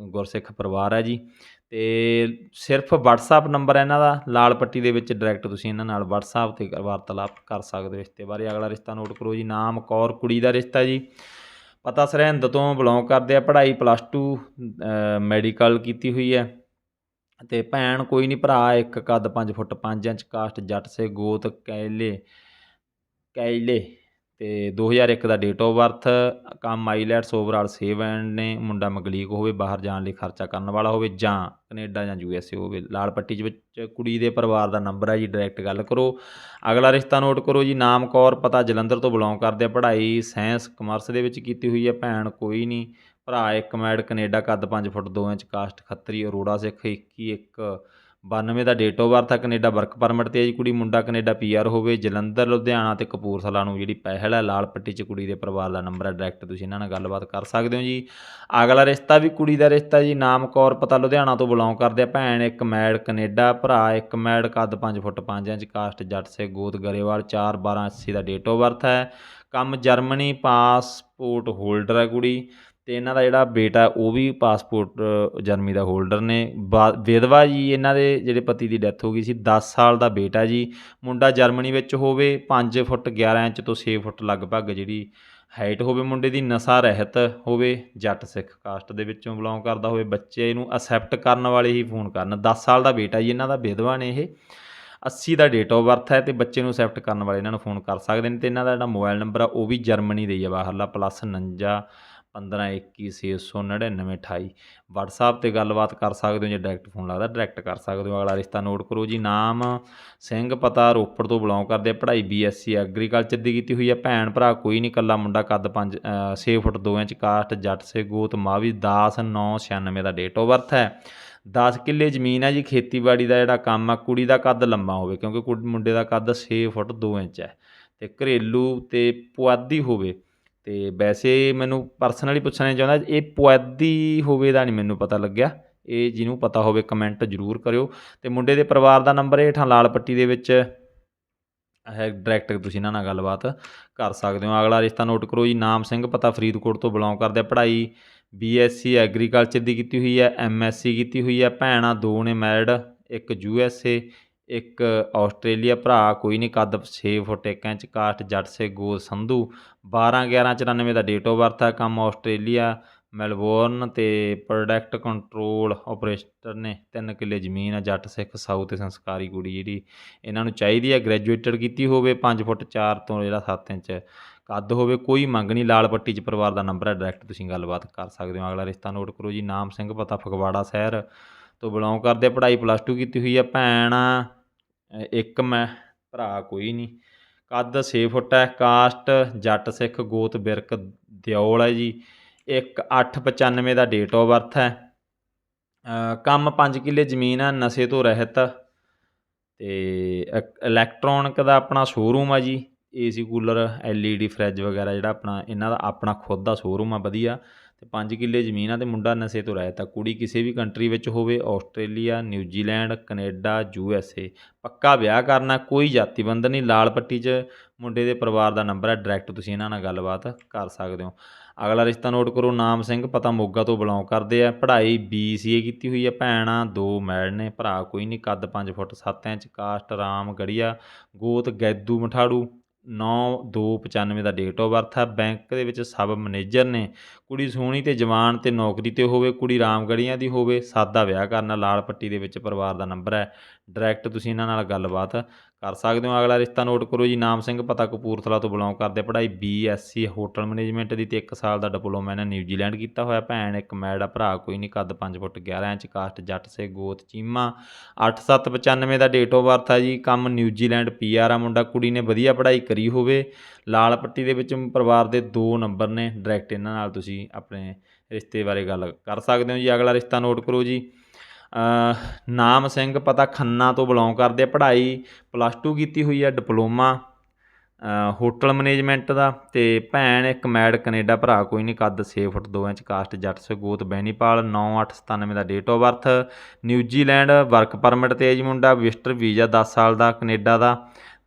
ਗੁਰਸਿੱਖ ਪਰਿਵਾਰ ਹੈ ਜੀ। ਤੇ ਸਿਰਫ WhatsApp ਨੰਬਰ ਹੈ ਇਹਨਾਂ ਦਾ, ਲਾਲ ਪੱਟੀ ਦੇ ਵਿੱਚ ਡਾਇਰੈਕਟ ਤੁਸੀਂ ਇਹਨਾਂ ਨਾਲ WhatsApp ਤੇ ਵਾਰਤਾਲਾਪ ਕਰ ਸਕਦੇ ਹੋ। ਰਿਸ਼ਤੇ ਬਾਰੇ ਅਗਲਾ ਰਿਸ਼ਤਾ ਨੋਟ ਕਰੋ ਜੀ, ਨਾਮ, ਕੌਰ, ਕੁੜੀ ਦਾ ਰਿਸ਼ਤਾ ਜੀ। ਪਤਾ ਸਰਹਿੰਦ ਤੋਂ ਬਿਲੋਂਗ ਕਰਦੇ ਆ, ਪੜ੍ਹਾਈ ਪਲੱਸ 2 ਮੈਡੀਕਲ ਕੀਤੀ ਹੋਈ ਹੈ। ਤੇ ਭੈਣ ਕੋਈ ਨਹੀਂ ਭਰਾ ਇੱਕ ਕੱਦ 5 ਫੁੱਟ 5 ਇੰਚ, ਕਾਸਟ ਜੱਟ ਸੇ ਗੋਤ ਕੈਲੇ ਕੈਲੇ। ਤੇ 2001 ਦਾ ਡੇਟ ਆਫ ਬਰਥ ਕੰਮ ਆਈਲੈਟਸ ਓਵਰਆਲ ਸੇਵ ਐਂਡ ਨੇ, ਮੁੰਡਾ ਮਗਲੀਕ ਹੋਵੇ, ਬਾਹਰ ਜਾਣ ਲਈ ਖਰਚਾ ਕਰਨ ਵਾਲਾ ਹੋਵੇ, ਜਾਂ ਕੈਨੇਡਾ ਜਾਂ ਯੂਐਸਏ ਹੋਵੇ, ਲਾਲ ਪੱਟੀ 'ਚ ਵਿੱਚ ਕੁੜੀ ਦੇ ਪਰਿਵਾਰ ਦਾ ਨੰਬਰ ਹੈ ਜੀ ਡਾਇਰੈਕਟ ਗੱਲ ਕਰੋ। ਅਗਲਾ ਰਿਸ਼ਤਾ ਨੋਟ ਕਰੋ ਜੀ, ਨਾਮ ਕੌਰ, ਪਤਾ ਜਲੰਧਰ ਤੋਂ ਬਿਲੋਂਗ ਕਰਦੇ ਆ, ਪੜ੍ਹਾਈ ਸਾਇੰਸ ਕਮਰਸ ਦੇ ਵਿੱਚ ਕੀਤੀ ਹੋਈ ਹੈ ਭੈਣ ਕੋਈ ਨਹੀਂ, ਭਰਾ ਇੱਕ ਮੈਡ, ਕੈਨੇਡਾ ਕੱਦ 5 foot 2 inch, caste Khatri, Arora Sikh 21 ਇੱਕ 92 ਦਾ ਡੇਟ ਆਫ ਬਰਥ ਆ, ਕੈਨੇਡਾ ਵਰਕ ਪਰਮਿਟ ਤੇ ਹੈ ਜੀ ਕੁੜੀ, ਮੁੰਡਾ ਕੈਨੇਡਾ ਪੀਆਰ ਹੋਵੇ, ਜਲੰਧਰ, ਲੁਧਿਆਣਾ ਤੇ ਕਪੂਰਥਲਾ ਨੂੰ ਜਿਹੜੀ ਪਹਿਲ ਹੈ ਲਾਲ ਪੱਟੀ 'ਚ ਕੁੜੀ ਦੇ ਪਰਿਵਾਰ ਦਾ ਨੰਬਰ ਹੈ ਡਾਇਰੈਕਟ ਤੁਸੀਂ ਇਹਨਾਂ ਨਾਲ ਗੱਲਬਾਤ ਕਰ ਸਕਦੇ ਹੋ ਜੀ। ਅਗਲਾ ਰਿਸ਼ਤਾ ਵੀ ਕੁੜੀ ਦਾ ਰਿਸ਼ਤਾ ਜੀ, ਨਾਮ ਕੌਰ ਪਤਾ ਲੁਧਿਆਣਾ ਤੋਂ ਬਿਲੋਂਗ ਕਰਦੇ ਆ, ਭੈਣ ਇੱਕ ਮੈਡ ਕੈਨੇਡਾ, ਭਰਾ ਇੱਕ ਮੈਡ ਕੱਦ 5 ਫੁੱਟ 5 ਇੰਚ, ਕਾਸਟ ਜੱਟ ਸੇ ਗੋਤ ਗਰੇਵਾਲ 4 12 80 ਦਾ ਡੇਟ ਆਫ ਬਰਥ ਹੈ। ਕੰਮ ਜਰਮਨੀ ਪਾਸਪੋਰਟ ਹੋਲਡਰ ਹੈ ਕੁੜੀ। ਅਤੇ ਇਹਨਾਂ ਦਾ ਜਿਹੜਾ ਬੇਟਾ ਉਹ ਵੀ ਪਾਸਪੋਰਟ ਜਰਮਨੀ ਦਾ ਹੋਲਡਰ ਨੇ। ਬਾ- ਵਿਧਵਾ ਜੀ, ਇਹਨਾਂ ਦੇ ਜਿਹੜੇ ਪਤੀ ਦੀ ਡੈਥ ਹੋ ਗਈ ਸੀ 10 ਸਾਲ ਦਾ ਬੇਟਾ ਜੀ। ਮੁੰਡਾ ਜਰਮਨੀ ਵਿੱਚ ਹੋਵੇ 5 ਫੁੱਟ 11 ਇੰਚ ਤੋਂ 6 ਫੁੱਟ ਲਗਭਗ ਜਿਹੜੀ ਹਾਈਟ ਹੋਵੇ ਮੁੰਡੇ ਦੀ, ਨਸ਼ਾ ਰਹਿਤ ਹੋਵੇ, ਜੱਟ ਸਿੱਖ ਕਾਸਟ ਦੇ ਵਿੱਚੋਂ ਬਿਲੋਂਗ ਕਰਦਾ ਹੋਵੇ, ਬੱਚੇ ਨੂੰ ਅਸੈਪਟ ਕਰਨ ਵਾਲੇ ਹੀ ਫੋਨ ਕਰਨ। 10 ਸਾਲ ਦਾ ਬੇਟਾ ਜੀ, ਇਹਨਾਂ ਦਾ ਵਿਧਵਾ ਨੇ ਇਹ। 80 ਦਾ ਡੇਟ ਆਫ ਬਰਥ ਹੈ ਤੇ ਬੱਚੇ ਨੂੰ ਅਸੈਪਟ ਕਰਨ ਵਾਲੇ ਇਹਨਾਂ ਨੂੰ ਫੋਨ ਕਰ ਸਕਦੇ ਨੇ। ਤੇ ਇਹਨਾਂ ਦਾ ਜਿਹੜਾ ਮੋਬਾਈਲ ਨੰਬਰ ਆ, ਉਹ ਵੀ ਜਰਮਨੀ ਦੇ ਹੀ ਆ, ਬਾਹਰਲਾ ਪਲੱਸ 49 15 21 699 28 WhatsApp ਤੇ ਗੱਲਬਾਤ ਕਰ ਸਕਦੇ ਹੋ ਜੇ ਡਾਇਰੈਕਟ ਫੋਨ ਲੱਗਦਾ ਡਾਇਰੈਕਟ ਕਰ ਸਕਦੇ ਹੋ। ਅਗਲਾ ਰਿਸ਼ਤਾ ਨੋਟ ਕਰੋ ਜੀ, ਨਾਮ, ਸਿੰਘ, ਪਤਾ, ਰੋਪੜ ਤੋਂ ਬਿਲੋਂਗ ਕਰਦੇ ਆ, ਪੜ੍ਹਾਈ BSc ਐਗਰੀਕਲਚਰ ਦੀ ਕੀਤੀ ਹੋਈ ਹੈ ਭੈਣ ਭਰਾ ਕੋਈ ਨਹੀਂ ਕੱਲਾ ਮੁੰਡਾ ਕੱਦ 5 6 ਫੁੱਟ 2 ਇੰਚ ਕਾਸਟ ਜੱਟ ਸੇ ਗੋਤ, ਮਾਵੀ 10 9 96 ਦਾ ਡੇਟ ਆਫ ਬਰਥ ਹੈ। 10 ਕਿੱਲੇ ਜ਼ਮੀਨ ਹੈ ਜੀ, ਖੇਤੀਬਾੜੀ ਦਾ ਜਿਹੜਾ ਕੰਮ ਆ, ਕੁੜੀ ਦਾ ਕੱਦ ਲੰਮਾ ਹੋਵੇ, ਕਿਉਂਕਿ ਕੁੜੀ ਮੁੰਡੇ ਦਾ ਕੱਦ 6 ਫੁੱਟ 2 ਇੰਚ ਹੈ। ਤੇ ਘਰੇਲੂ ਤੇ ਪੁਆਧੀ ਹੋਵੇ ਅਤੇ ਵੈਸੇ ਮੈਨੂੰ ਪਰਸਨਲੀ ਪੁੱਛਣਾ ਚਾਹੁੰਦਾ, ਇਹ ਪੁਆਧੀ ਹੋਵੇ ਦਾ ਨਹੀਂ ਮੈਨੂੰ ਪਤਾ ਲੱਗਿਆ। ਇਹ ਜਿਹਨੂੰ ਪਤਾ ਹੋਵੇ ਕਮੈਂਟ ਜ਼ਰੂਰ ਕਰਿਓ। ਅਤੇ ਮੁੰਡੇ ਦੇ ਪਰਿਵਾਰ ਦਾ ਨੰਬਰ ਹੇਠਾਂ ਲਾਲ ਪੱਟੀ ਦੇ ਵਿੱਚ ਹੈ ਡਾਇਰੈਕਟ ਤੁਸੀਂ ਇਹਨਾਂ ਨਾਲ ਗੱਲਬਾਤ ਕਰ ਸਕਦੇ ਹੋ। ਅਗਲਾ ਰਿਸ਼ਤਾ ਨੋਟ ਕਰੋ ਜੀ, ਨਾਮ ਸਿੰਘ, ਪਤਾ ਫਰੀਦਕੋਟ ਤੋਂ ਬਿਲੋਂਗ ਕਰਦੇ ਆ। ਪੜ੍ਹਾਈ ਬੀਐਸਸੀ ਐਗਰੀਕਲਚਰ ਦੀ ਕੀਤੀ ਹੋਈ ਹੈ ਐਮਐਸਸੀ ਕੀਤੀ ਹੋਈ ਹੈ। ਭੈਣਾਂ ਦੋ ਨੇ ਮੈਰਿਡ ਇੱਕ ਯੂਐਸਏ ਇੱਕ ਆਸਟ੍ਰੇਲੀਆ ਭਰਾ, ਕੋਈ ਨਹੀਂ ਕੱਦ 6 ਫੁੱਟ 1 ਇੰਚ, ਕਾਸਟ ਜੱਟ ਸੇ ਗੋਲ ਸੰਧੂ। 12 11 94 ਦਾ ਡੇਟ ਆਫ ਬਰਥ ਆ, ਕੰਮ ਆਸਟ੍ਰੇਲੀਆ, ਮੈਲਬੌਰਨ ਤੇ ਪ੍ਰੋਡਕਟ ਕੰਟਰੋਲ ਆਪਰੇਟਰ ਨੇ। ਤਿੰਨ ਕਿੱਲੇ ਜ਼ਮੀਨ ਆ, ਜੱਟ ਸਿੱਖ ਸਾਊ ਤੇ ਸੰਸਕਾਰੀ ਕੁੜੀ ਜਿਹੜੀ। ਇਹਨਾਂ ਨੂੰ ਚਾਹੀਦੀ ਆ ਗ੍ਰੈਜੂਏਟਡ ਕੀਤੀ ਹੋਵੇ 5 ਫੁੱਟ 4 ਤੋਂ ਜਿਹੜਾ 7 ਇੰਚ ਕੱਦ ਹੋਵੇ। ਕੋਈ ਮੰਗ ਨਹੀਂ, ਲਾਲ ਪੱਟੀ 'ਚ ਪਰਿਵਾਰ ਦਾ ਨੰਬਰ ਹੈ ਡਾਇਰੈਕਟ ਤੁਸੀਂ ਗੱਲਬਾਤ ਕਰ ਸਕਦੇ ਹੋ। ਅਗਲਾ ਰਿਸ਼ਤਾ ਨੋਟ ਕਰੋ ਜੀ, ਨਾਮ ਸਿੰਘ ਪਤਾ ਫਗਵਾੜਾ ਸ਼ਹਿਰ ਤੋਂ ਬਿਲੋਂਗ ਕਰਦੇ ਪੜ੍ਹਾਈ ਪਲੱਸ 2 ਕੀਤੀ ਹੋਈ ਹੈ ਭੈਣ ਇੱਕ ਮੈਂ, ਭਰਾ ਕੋਈ ਨਹੀਂ। ਕੱਦ 6 ਫੁੱਟ ਹੈ, ਕਾਸਟ, ਜੱਟ ਸਿੱਖ, ਗੋਤ ਬਿਰਕ, ਦਿਓਲ ਹੈ ਜੀ। ਇੱਕ 895 ਦਾ ਡੇਟ ਆਫ ਬਰਥ ਹੈ। ਕੰਮ 5 ਕਿੱਲੇ ਜ਼ਮੀਨ ਹੈ, ਨਸ਼ੇ ਤੋਂ ਰਹਿਤ। ਤੇ ਇਲੈਕਟ੍ਰੋਨਿਕ ਦਾ ਆਪਣਾ ਸ਼ੋਰੂਮ ਆ ਜੀ। ਏਸੀ ਕੂਲਰ ਐਲਈਡੀ ਫਰਿੱਜ ਵਗੈਰਾ ਜਿਹੜਾ ਆਪਣਾ, ਇਹਨਾਂ ਦਾ ਆਪਣਾ ਖੁਦ ਦਾ ਸ਼ੋਰੂਮ ਆ ਵਧੀਆ। ਤੇ 5 ਕਿੱਲੇ ਜ਼ਮੀਨ ਆ ਤੇ ਮੁੰਡਾ ਨਸ਼ੇ ਤੋਂ ਰਹਿਤ ਆ। ਕੁੜੀ ਕਿਸੇ ਵੀ ਕੰਟਰੀ ਵਿੱਚ ਹੋਵੇ, ਆਸਟ੍ਰੇਲੀਆ ਨਿਊਜ਼ੀਲੈਂਡ ਕੈਨੇਡਾ ਏ ਪੱਕਾ ਵਿਆਹ ਕਰਨਾ, ਕੋਈ ਜਾਤੀਬੰਧ ਨਹੀਂ। ਲਾਲ ਪੱਟੀ 'ਚ ਮੁੰਡੇ ਦੇ ਪਰਿਵਾਰ ਦਾ ਨੰਬਰ ਹੈ ਡਾਇਰੈਕਟ ਤੁਸੀਂ ਇਹਨਾਂ ਨਾਲ ਗੱਲਬਾਤ ਕਰ ਸਕਦੇ ਹੋ। ਅਗਲਾ ਰਿਸ਼ਤਾ ਨੋਟ ਕਰੋ, ਨਾਮ ਸਿੰਘ, ਪਤਾ ਮੋਗਾ ਤੋਂ ਬਿਲੋਂਗ ਕਰਦੇ ਆ। ਪੜ੍ਹਾਈ BCA ਕੀਤੀ ਹੋਈ ਹੈ ਭੈਣਾਂ ਦੋ ਮੈਡ ਨੇ, ਭਰਾ ਕੋਈ ਨਹੀਂ, ਕੱਦ 5 foot 7 inch, caste, Ramgarhia, ਗੋਤ, ਗੈਦੂ, ਮਠਾੜੂ। 9 2 95 ਦਾ ਡੇਟ ਆਫ ਬਰਥ ਹੈ। ਬੈਂਕ ਦੇ ਵਿੱਚ ਸਬ ਮੈਨੇਜਰ ਨੇ ਕੁੜੀ ਸੋਹਣੀ ਤੇ ਜਵਾਨ ਤੇ ਨੌਕਰੀ ਤੇ ਹੋਵੇ, ਕੁੜੀ ਰਾਮਗੜੀਆਂ ਦੀ ਹੋਵੇ, ਸਾਦਾ ਵਿਆਹ ਕਰਨਾ, ਲਾਲ ਪੱਟੀ ਦੇ ਵਿੱਚ ਪਰਿਵਾਰ ਦਾ ਨੰਬਰ ਹੈ। ਡਾਇਰੈਕਟ ਤੁਸੀਂ ਇਹਨਾਂ ਨਾਲ ਗੱਲਬਾਤ ਕਰ ਸਕਦੇ ਹੋ। ਅਗਲਾ ਰਿਸ਼ਤਾ ਨੋਟ ਕਰੋ ਜੀ। ਨਾਮ ਸਿੰਘ ਪਤਾ ਕਪੂਰਥਲਾ ਤੋਂ ਬਿਲੋਂਗ ਕਰਦੇ। ਪੜ੍ਹਾਈ BSc ਹੋਟਲ ਮੈਨੇਜਮੈਂਟ ਦੀ ਤੇ 1 ਸਾਲ ਦਾ ਡਿਪਲੋਮਾ ਇਹਨਾਂ ਨਿਊਜ਼ੀਲੈਂਡ ਕੀਤਾ ਹੋਇਆ। ਭੈਣ, ਇੱਕ ਮੈੜਾ ਭਰਾ, ਕੋਈ ਨਹੀਂ। ਕੱਦ 5 ਫੁੱਟ 11 ਇੰਚ, ਕਾਸਟ, ਜੱਟ ਸੇ ਗੋਤ, ਚੀਮਾ। 8795 ਦਾ ਡੇਟ ਆਫ ਬਰਥ ਆ ਜੀ। ਕੰਮ ਨਿਊਜ਼ੀਲੈਂਡ ਪੀਆਰ ਆ ਮੁੰਡਾ। ਕੁੜੀ ਨੇ ਵਧੀਆ ਪੜ੍ਹਾਈ ਕਰੀ ਹੋਵੇ। ਲਾਲ ਪੱਟੀ ਦੇ ਵਿੱਚ ਪਰਿਵਾਰ ਦੇ ਦੋ ਨੰਬਰ ਨੇ। ਡਾਇਰੈਕਟ ਇਹਨਾਂ ਨਾਲ ਤੁਸੀਂ ਆਪਣੇ ਰਿਸ਼ਤੇ ਬਾਰੇ ਗੱਲ ਕਰ ਸਕਦੇ ਹੋ ਜੀ। ਅਗਲਾ ਰਿਸ਼ਤਾ ਨੋਟ ਕਰੋ ਜੀ। ਨਾਮ ਸਿੰਘ ਪਤਾ ਖੰਨਾ ਤੋਂ ਬਿਲੋਂਗ ਕਰਦੇ ਆ, ਪੜ੍ਹਾਈ ਪਲੱਸ 2 ਕੀਤੀ ਹੋਈ ਹੈ ਡਿਪਲੋਮਾ ਹੋਟਲ ਮੈਨੇਜਮੈਂਟ ਦਾ ਤੇ ਭੈਣ ਇੱਕ ਮੈਡ ਕੈਨੇਡਾ ਭਰਾ, ਕੋਈ ਨਹੀਂ ਕੱਦ 6 ਫੁੱਟ 2 ਇੰਚ, ਕਾਸਟ ਜੱਟ ਸੇ, ਗੋਤ ਬੈਨੀਪਾਲ 9897 ਦਾ date of birth New Zealand work permit ਤੇ ਹੈ ਜੀ ਮੁੰਡਾ, ਵਿਜ਼ਟਰ ਵੀਜ਼ਾ 10 ਸਾਲ ਦਾ, ਕੈਨੇਡਾ ਦਾ।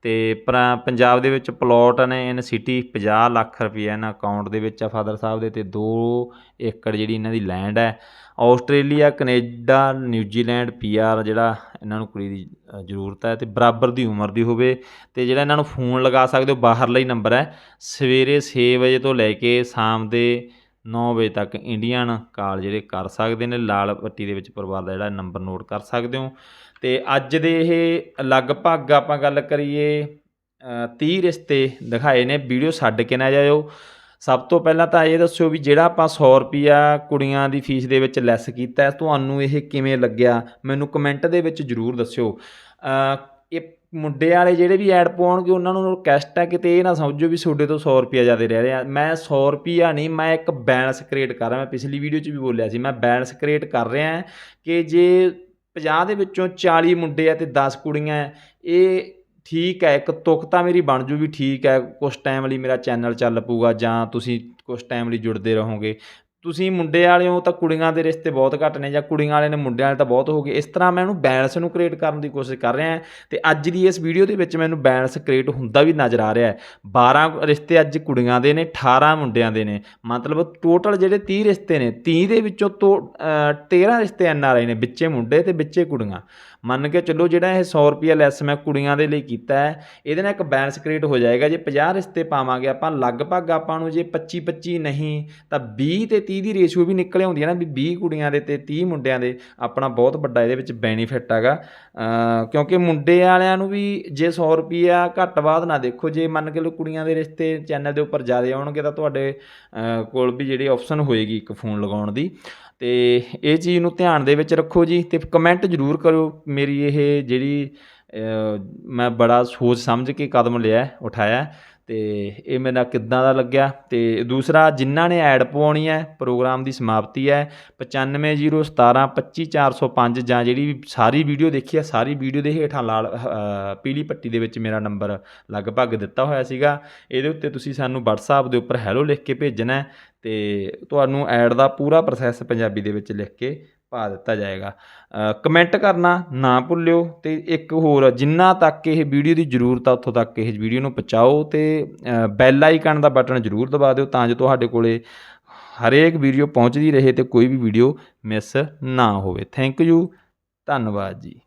ਤੇ ਪਰਾ- ਪੰਜਾਬ ਦੇ ਵਿੱਚ ਪਲੋਟ ਨੇ ਇਨ ਸਿਟੀ 50 ਲੱਖ ਰੁਪਏ ਇਹਨਾਂ ਅਕਾਊਂਟ ਦੇ ਵਿੱਚ ਆ ਫਾਦਰ ਸਾਹਿਬ ਦੇ ਤੇ 2 ਏਕੜ ਜਿਹੜੀ ਇਹਨਾਂ ਦੀ ਲੈਂਡ ਹੈ। Australia Canada New Zealand PR ਜਿਹੜਾ ਇਹਨਾਂ ਨੂੰ ਕੁੜੀ ਦੀ ਅ, ਜ਼ਰੂਰਤ ਹੈ ਤੇ ਬਰਾਬਰ ਦੀ ਉਮਰ ਦੀ ਹੋਵੇ ਤੇ ਜਿਹੜਾ ਇਹਨਾਂ ਨੂੰ ਫੋਨ ਲਗਾ ਸਕਦੇ ਹੋ ਬਾਹਰਲਾ ਹੀ ਨੰਬਰ ਹੈ। ਸਵੇਰੇ 6 ਵਜੇ ਤੋਂ ਲੈ ਕੇ ਸ਼ਾਮ ਦੇ 9 ਵਜੇ ਤੱਕ ਇੰਡੀਅਨ ਕਾਲ ਜਿਹੜੇ ਕਰ ਸਕਦੇ ਨੇ ਲਾਲ ਪੱਟੀ ਦੇ ਵਿੱਚ ਪਰਿਵਾਰ ਦਾ ਜਿਹੜਾ ਨੰਬਰ ਨੋਟ ਕਰ ਸਕਦੇ ਹੋ। ਤੇ ਅੱਜ ਦੇ ਇਹ ਲਗਭਗ ਆਪਾਂ ਗੱਲ ਕਰੀਏ ਤੀਹ ਰਿਸ਼ਤੇ ਦਿਖਾਏ ਨੇ, ਵੀਡੀਓ ਛੱਡ ਕੇ ਨਾ ਜਾਇਓ। ਸਭ ਤੋਂ ਪਹਿਲਾਂ ਤਾਂ ਇਹ ਦੱਸਿਓ ਵੀ ਜਿਹੜਾ ਆਪਾਂ 100 ਰੁਪਿਆ ਕੁੜੀਆਂ ਦੀ ਫੀਸ ਦੇ ਵਿੱਚ ਲੈਸ ਕੀਤਾ ਤੁਹਾਨੂੰ ਇਹ ਕਿਵੇਂ ਲੱਗਿਆ? ਮੈਨੂੰ ਕਮੈਂਟ ਦੇ ਵਿੱਚ ਜਰੂਰ ਦੱਸਿਓ। ਇਹ ਮੁੰਡੇ ਵਾਲੇ ਜਿਹੜੇ ਵੀ ਐਡ ਪਾਉਣਗੇ, ਉਹਨਾਂ ਨੂੰ ਰਿਕਵੈਸਟ ਹੈ ਕਿਤੇ ਇਹ ਨਾ ਸਮਝੋ ਵੀ ਤੁਹਾਡੇ ਤੋਂ 100 ਰੁਪਿਆ ਜ਼ਿਆਦਾ ਰਹਿ ਰਿਹਾ। ਮੈਂ 100 ਰੁਪਿਆ ਨਹੀਂ, ਮੈਂ ਇੱਕ ਬੈਲੈਂਸ ਕ੍ਰੀਏਟ ਕਰ ਰਿਹਾ। ਮੈਂ ਪਿਛਲੀ ਵੀਡੀਓ 'ਚ ਵੀ ਬੋਲਿਆ ਸੀ, ਮੈਂ ਬੈਲੈਂਸ ਕ੍ਰੀਏਟ ਕਰ ਰਿਹਾ ਕਿ ਜੇ 50 ਦੇ ਵਿੱਚੋਂ 40 ਮੁੰਡੇ ਆ ਤੇ 10 ਕੁੜੀਆਂ ਹੈ, ਇਹ ਠੀਕ ਹੈ ਇੱਕ ਤੁਕ ਤਾਂ ਮੇਰੀ ਬਣ ਜੂ ਵੀ ਠੀਕ ਹੈ ਕੁਛ ਟਾਈਮ ਲਈ ਮੇਰਾ ਚੈਨਲ ਚੱਲ ਪਊਗਾ ਜਾਂ ਤੁਸੀਂ ਕੁਛ ਟਾਈਮ ਲਈ ਜੁੜਦੇ ਰਹੋਗੇ। ਤੁਸੀਂ ਮੁੰਡੇ ਵਾਲੇ ਹੋ ਤਾਂ ਕੁੜੀਆਂ ਦੇ ਰਿਸ਼ਤੇ ਬਹੁਤ ਘੱਟ ਨੇ ਜਾਂ ਕੁੜੀਆਂ ਵਾਲੇ ਨੇ ਮੁੰਡਿਆਂ ਵਾਲੇ ਤਾਂ ਬਹੁਤ ਹੋ ਗਏ। ਇਸ ਤਰ੍ਹਾਂ ਮੈਂ ਉਹਨੂੰ ਬੈਲੈਂਸ ਨੂੰ ਕ੍ਰੀਏਟ ਕਰਨ ਦੀ ਕੋਸ਼ਿਸ਼ ਕਰ ਰਿਹਾ ਹਾਂ ਤੇ ਅੱਜ ਦੀ ਇਸ ਵੀਡੀਓ ਦੇ ਵਿੱਚ ਮੈਨੂੰ ਬੈਲੈਂਸ ਕ੍ਰੀਏਟ ਹੁੰਦਾ ਵੀ ਨਜ਼ਰ ਆ ਰਿਹਾ ਹੈ। 12 ਰਿਸ਼ਤੇ ਅੱਜ ਕੁੜੀਆਂ ਦੇ ਨੇ 18 ਮੁੰਡਿਆਂ ਦੇ ਨੇ। ਮਤਲਬ ਟੋਟਲ ਜਿਹੜੇ 30 ਰਿਸ਼ਤੇ ਨੇ 30 ਦੇ ਵਿੱਚੋਂ ਤੋਂ ਅ, 13 ਰਿਸ਼ਤੇ ਐਨ ਆਰ ਆਈ ਨੇ ਵਿੱਚੇ ਮੁੰਡੇ ਤੇ ਵਿੱਚੇ ਕੁੜੀਆਂ। ਮੰਨ ਕੇ ਚੱਲੋ ਜਿਹੜਾ ਇਹ 100 ਰੁਪਿਆ ਲੈਸ ਮੈਂ ਕੁੜੀਆਂ ਦੇ ਲਈ ਕੀਤਾ ਹੈ ਇਹਦੇ ਨਾਲ ਇੱਕ ਬੈਲੈਂਸ ਕ੍ਰੀਏਟ ਹੋ ਜਾਏਗਾ। ਜੇ 50 ਰਿਸ਼ਤੇ ਪਾਵਾਂਗੇ ਆਪਾਂ ਲਗਭਗ ਆਪਾਂ ਨੂੰ ਜੇ 25 25 ਨਹੀਂ ਤਾਂ 20 ਤੇ 30 ਦੀ ਰੇਸ਼ੀਓ ਵੀ ਨਿਕਲ ਆਉਂਦੀ ਹੈ ਨਾ ਵੀ 20 ਕੁੜੀਆਂ ਦੇ ਤੇ 30 ਮੁੰਡਿਆਂ ਦੇ, ਆਪਣਾ ਬਹੁਤ ਵੱਡਾ ਇਹਦੇ ਵਿੱਚ ਬੈਨੀਫਿਟ ਹੈਗਾ। ਕਿਉਂਕਿ ਮੁੰਡੇ ਵਾਲਿਆਂ ਨੂੰ ਵੀ ਜੇ 100 ਰੁਪਿਆ ਘੱਟ ਬਾਅਦ ਨਾ ਦੇਖੋ, ਜੇ ਮੰਨ ਕੇ ਲੋ ਕੁੜੀਆਂ ਦੇ ਰਿਸ਼ਤੇ ਚੈਨਲ ਦੇ ਉੱਪਰ ਜ਼ਿਆਦਾ ਆਉਣਗੇ ਤਾਂ ਤੁਹਾਡੇ ਕੋਲ ਵੀ ਜਿਹੜੀ ਆਪਸ਼ਨ ਹੋਏਗੀ ਇੱਕ ਫੋਨ ਲਗਾਉਣ ਦੀ। ਤੇ ਇਹ ਚੀਜ਼ ਨੂੰ ਧਿਆਨ ਦੇ ਵਿੱਚ ਰੱਖੋ ਜੀ ਤੇ ਕਮੈਂਟ ਜ਼ਰੂਰ ਕਰੋ ਮੇਰੀ ਇਹ ਜਿਹੜੀ ਮੈਂ ਬੜਾ ਸੋਚ ਸਮਝ ਕੇ ਕਦਮ ਲਿਆ, ਉਠਾਇਆ। ਤੇ ਇਹ ਮੇਰਾ ਕਿੱਦਾਂ ਦਾ ਲੱਗਿਆ? ਤੇ ਦੂਸਰਾ, ਜਿਨ੍ਹਾਂ ਨੇ ਐਡ ਪਵਾਉਣੀ ਹੈ, ਪ੍ਰੋਗਰਾਮ ਦੀ ਸਮਾਪਤੀ ਹੈ 9501725405 ਜਾਂ ਜਿਹੜੀ ਵੀ ਸਾਰੀ ਵੀਡੀਓ ਦੇਖੀ ਹੈ, ਸਾਰੀ ਵੀਡੀਓ ਦੇ ਹੇਠਾਂ ਲਾਲ ਪੀਲੀ ਪੱਟੀ ਦੇ ਵਿੱਚ ਮੇਰਾ ਨੰਬਰ ਲਗਭਗ ਦਿੱਤਾ ਹੋਇਆ ਸੀਗਾ। ਇਹਦੇ ਉੱਤੇ ਤੁਸੀਂ ਸਾਨੂੰ WhatsApp ਦੇ ਉੱਪਰ ਹੈਲੋ ਲਿਖ ਕੇ ਭੇਜਣਾ ਹੈ ਤੇ ਤੁਹਾਨੂੰ ਐਡ ਦਾ ਪੂਰਾ ਪ੍ਰੋਸੈਸ ਪੰਜਾਬੀ ਦੇ ਵਿੱਚ ਲਿਖ ਕੇ ਪਾ ਦਿੱਤਾ ਜਾਏਗਾ। ਕਮੈਂਟ ਕਰਨਾ ਨਾ ਭੁੱਲਿਓ ਤੇ ਇੱਕ ਹੋਰ, ਜਿੰਨਾ ਤੱਕ ਇਹ ਵੀਡੀਓ ਦੀ ਜ਼ਰੂਰਤ ਆ, ਉੱਥੋਂ ਤੱਕ ਇਹ ਵੀਡੀਓ ਨੂੰ ਪਹੁੰਚਾਓ ਤੇ ਬੈਲ ਆਈਕਨ ਦਾ ਬਟਨ ਜ਼ਰੂਰ ਦਬਾ ਦਿਓ ਤਾਂ ਜੋ ਤੁਹਾਡੇ ਕੋਲੇ ਹਰੇਕ ਵੀਡੀਓ ਪਹੁੰਚਦੀ ਰਹੇ ਤੇ ਕੋਈ ਵੀ ਵੀਡੀਓ ਮਿਸ ਨਾ ਹੋਵੇ। ਥੈਂਕ ਯੂ ਧੰਨਵਾਦ ਜੀ।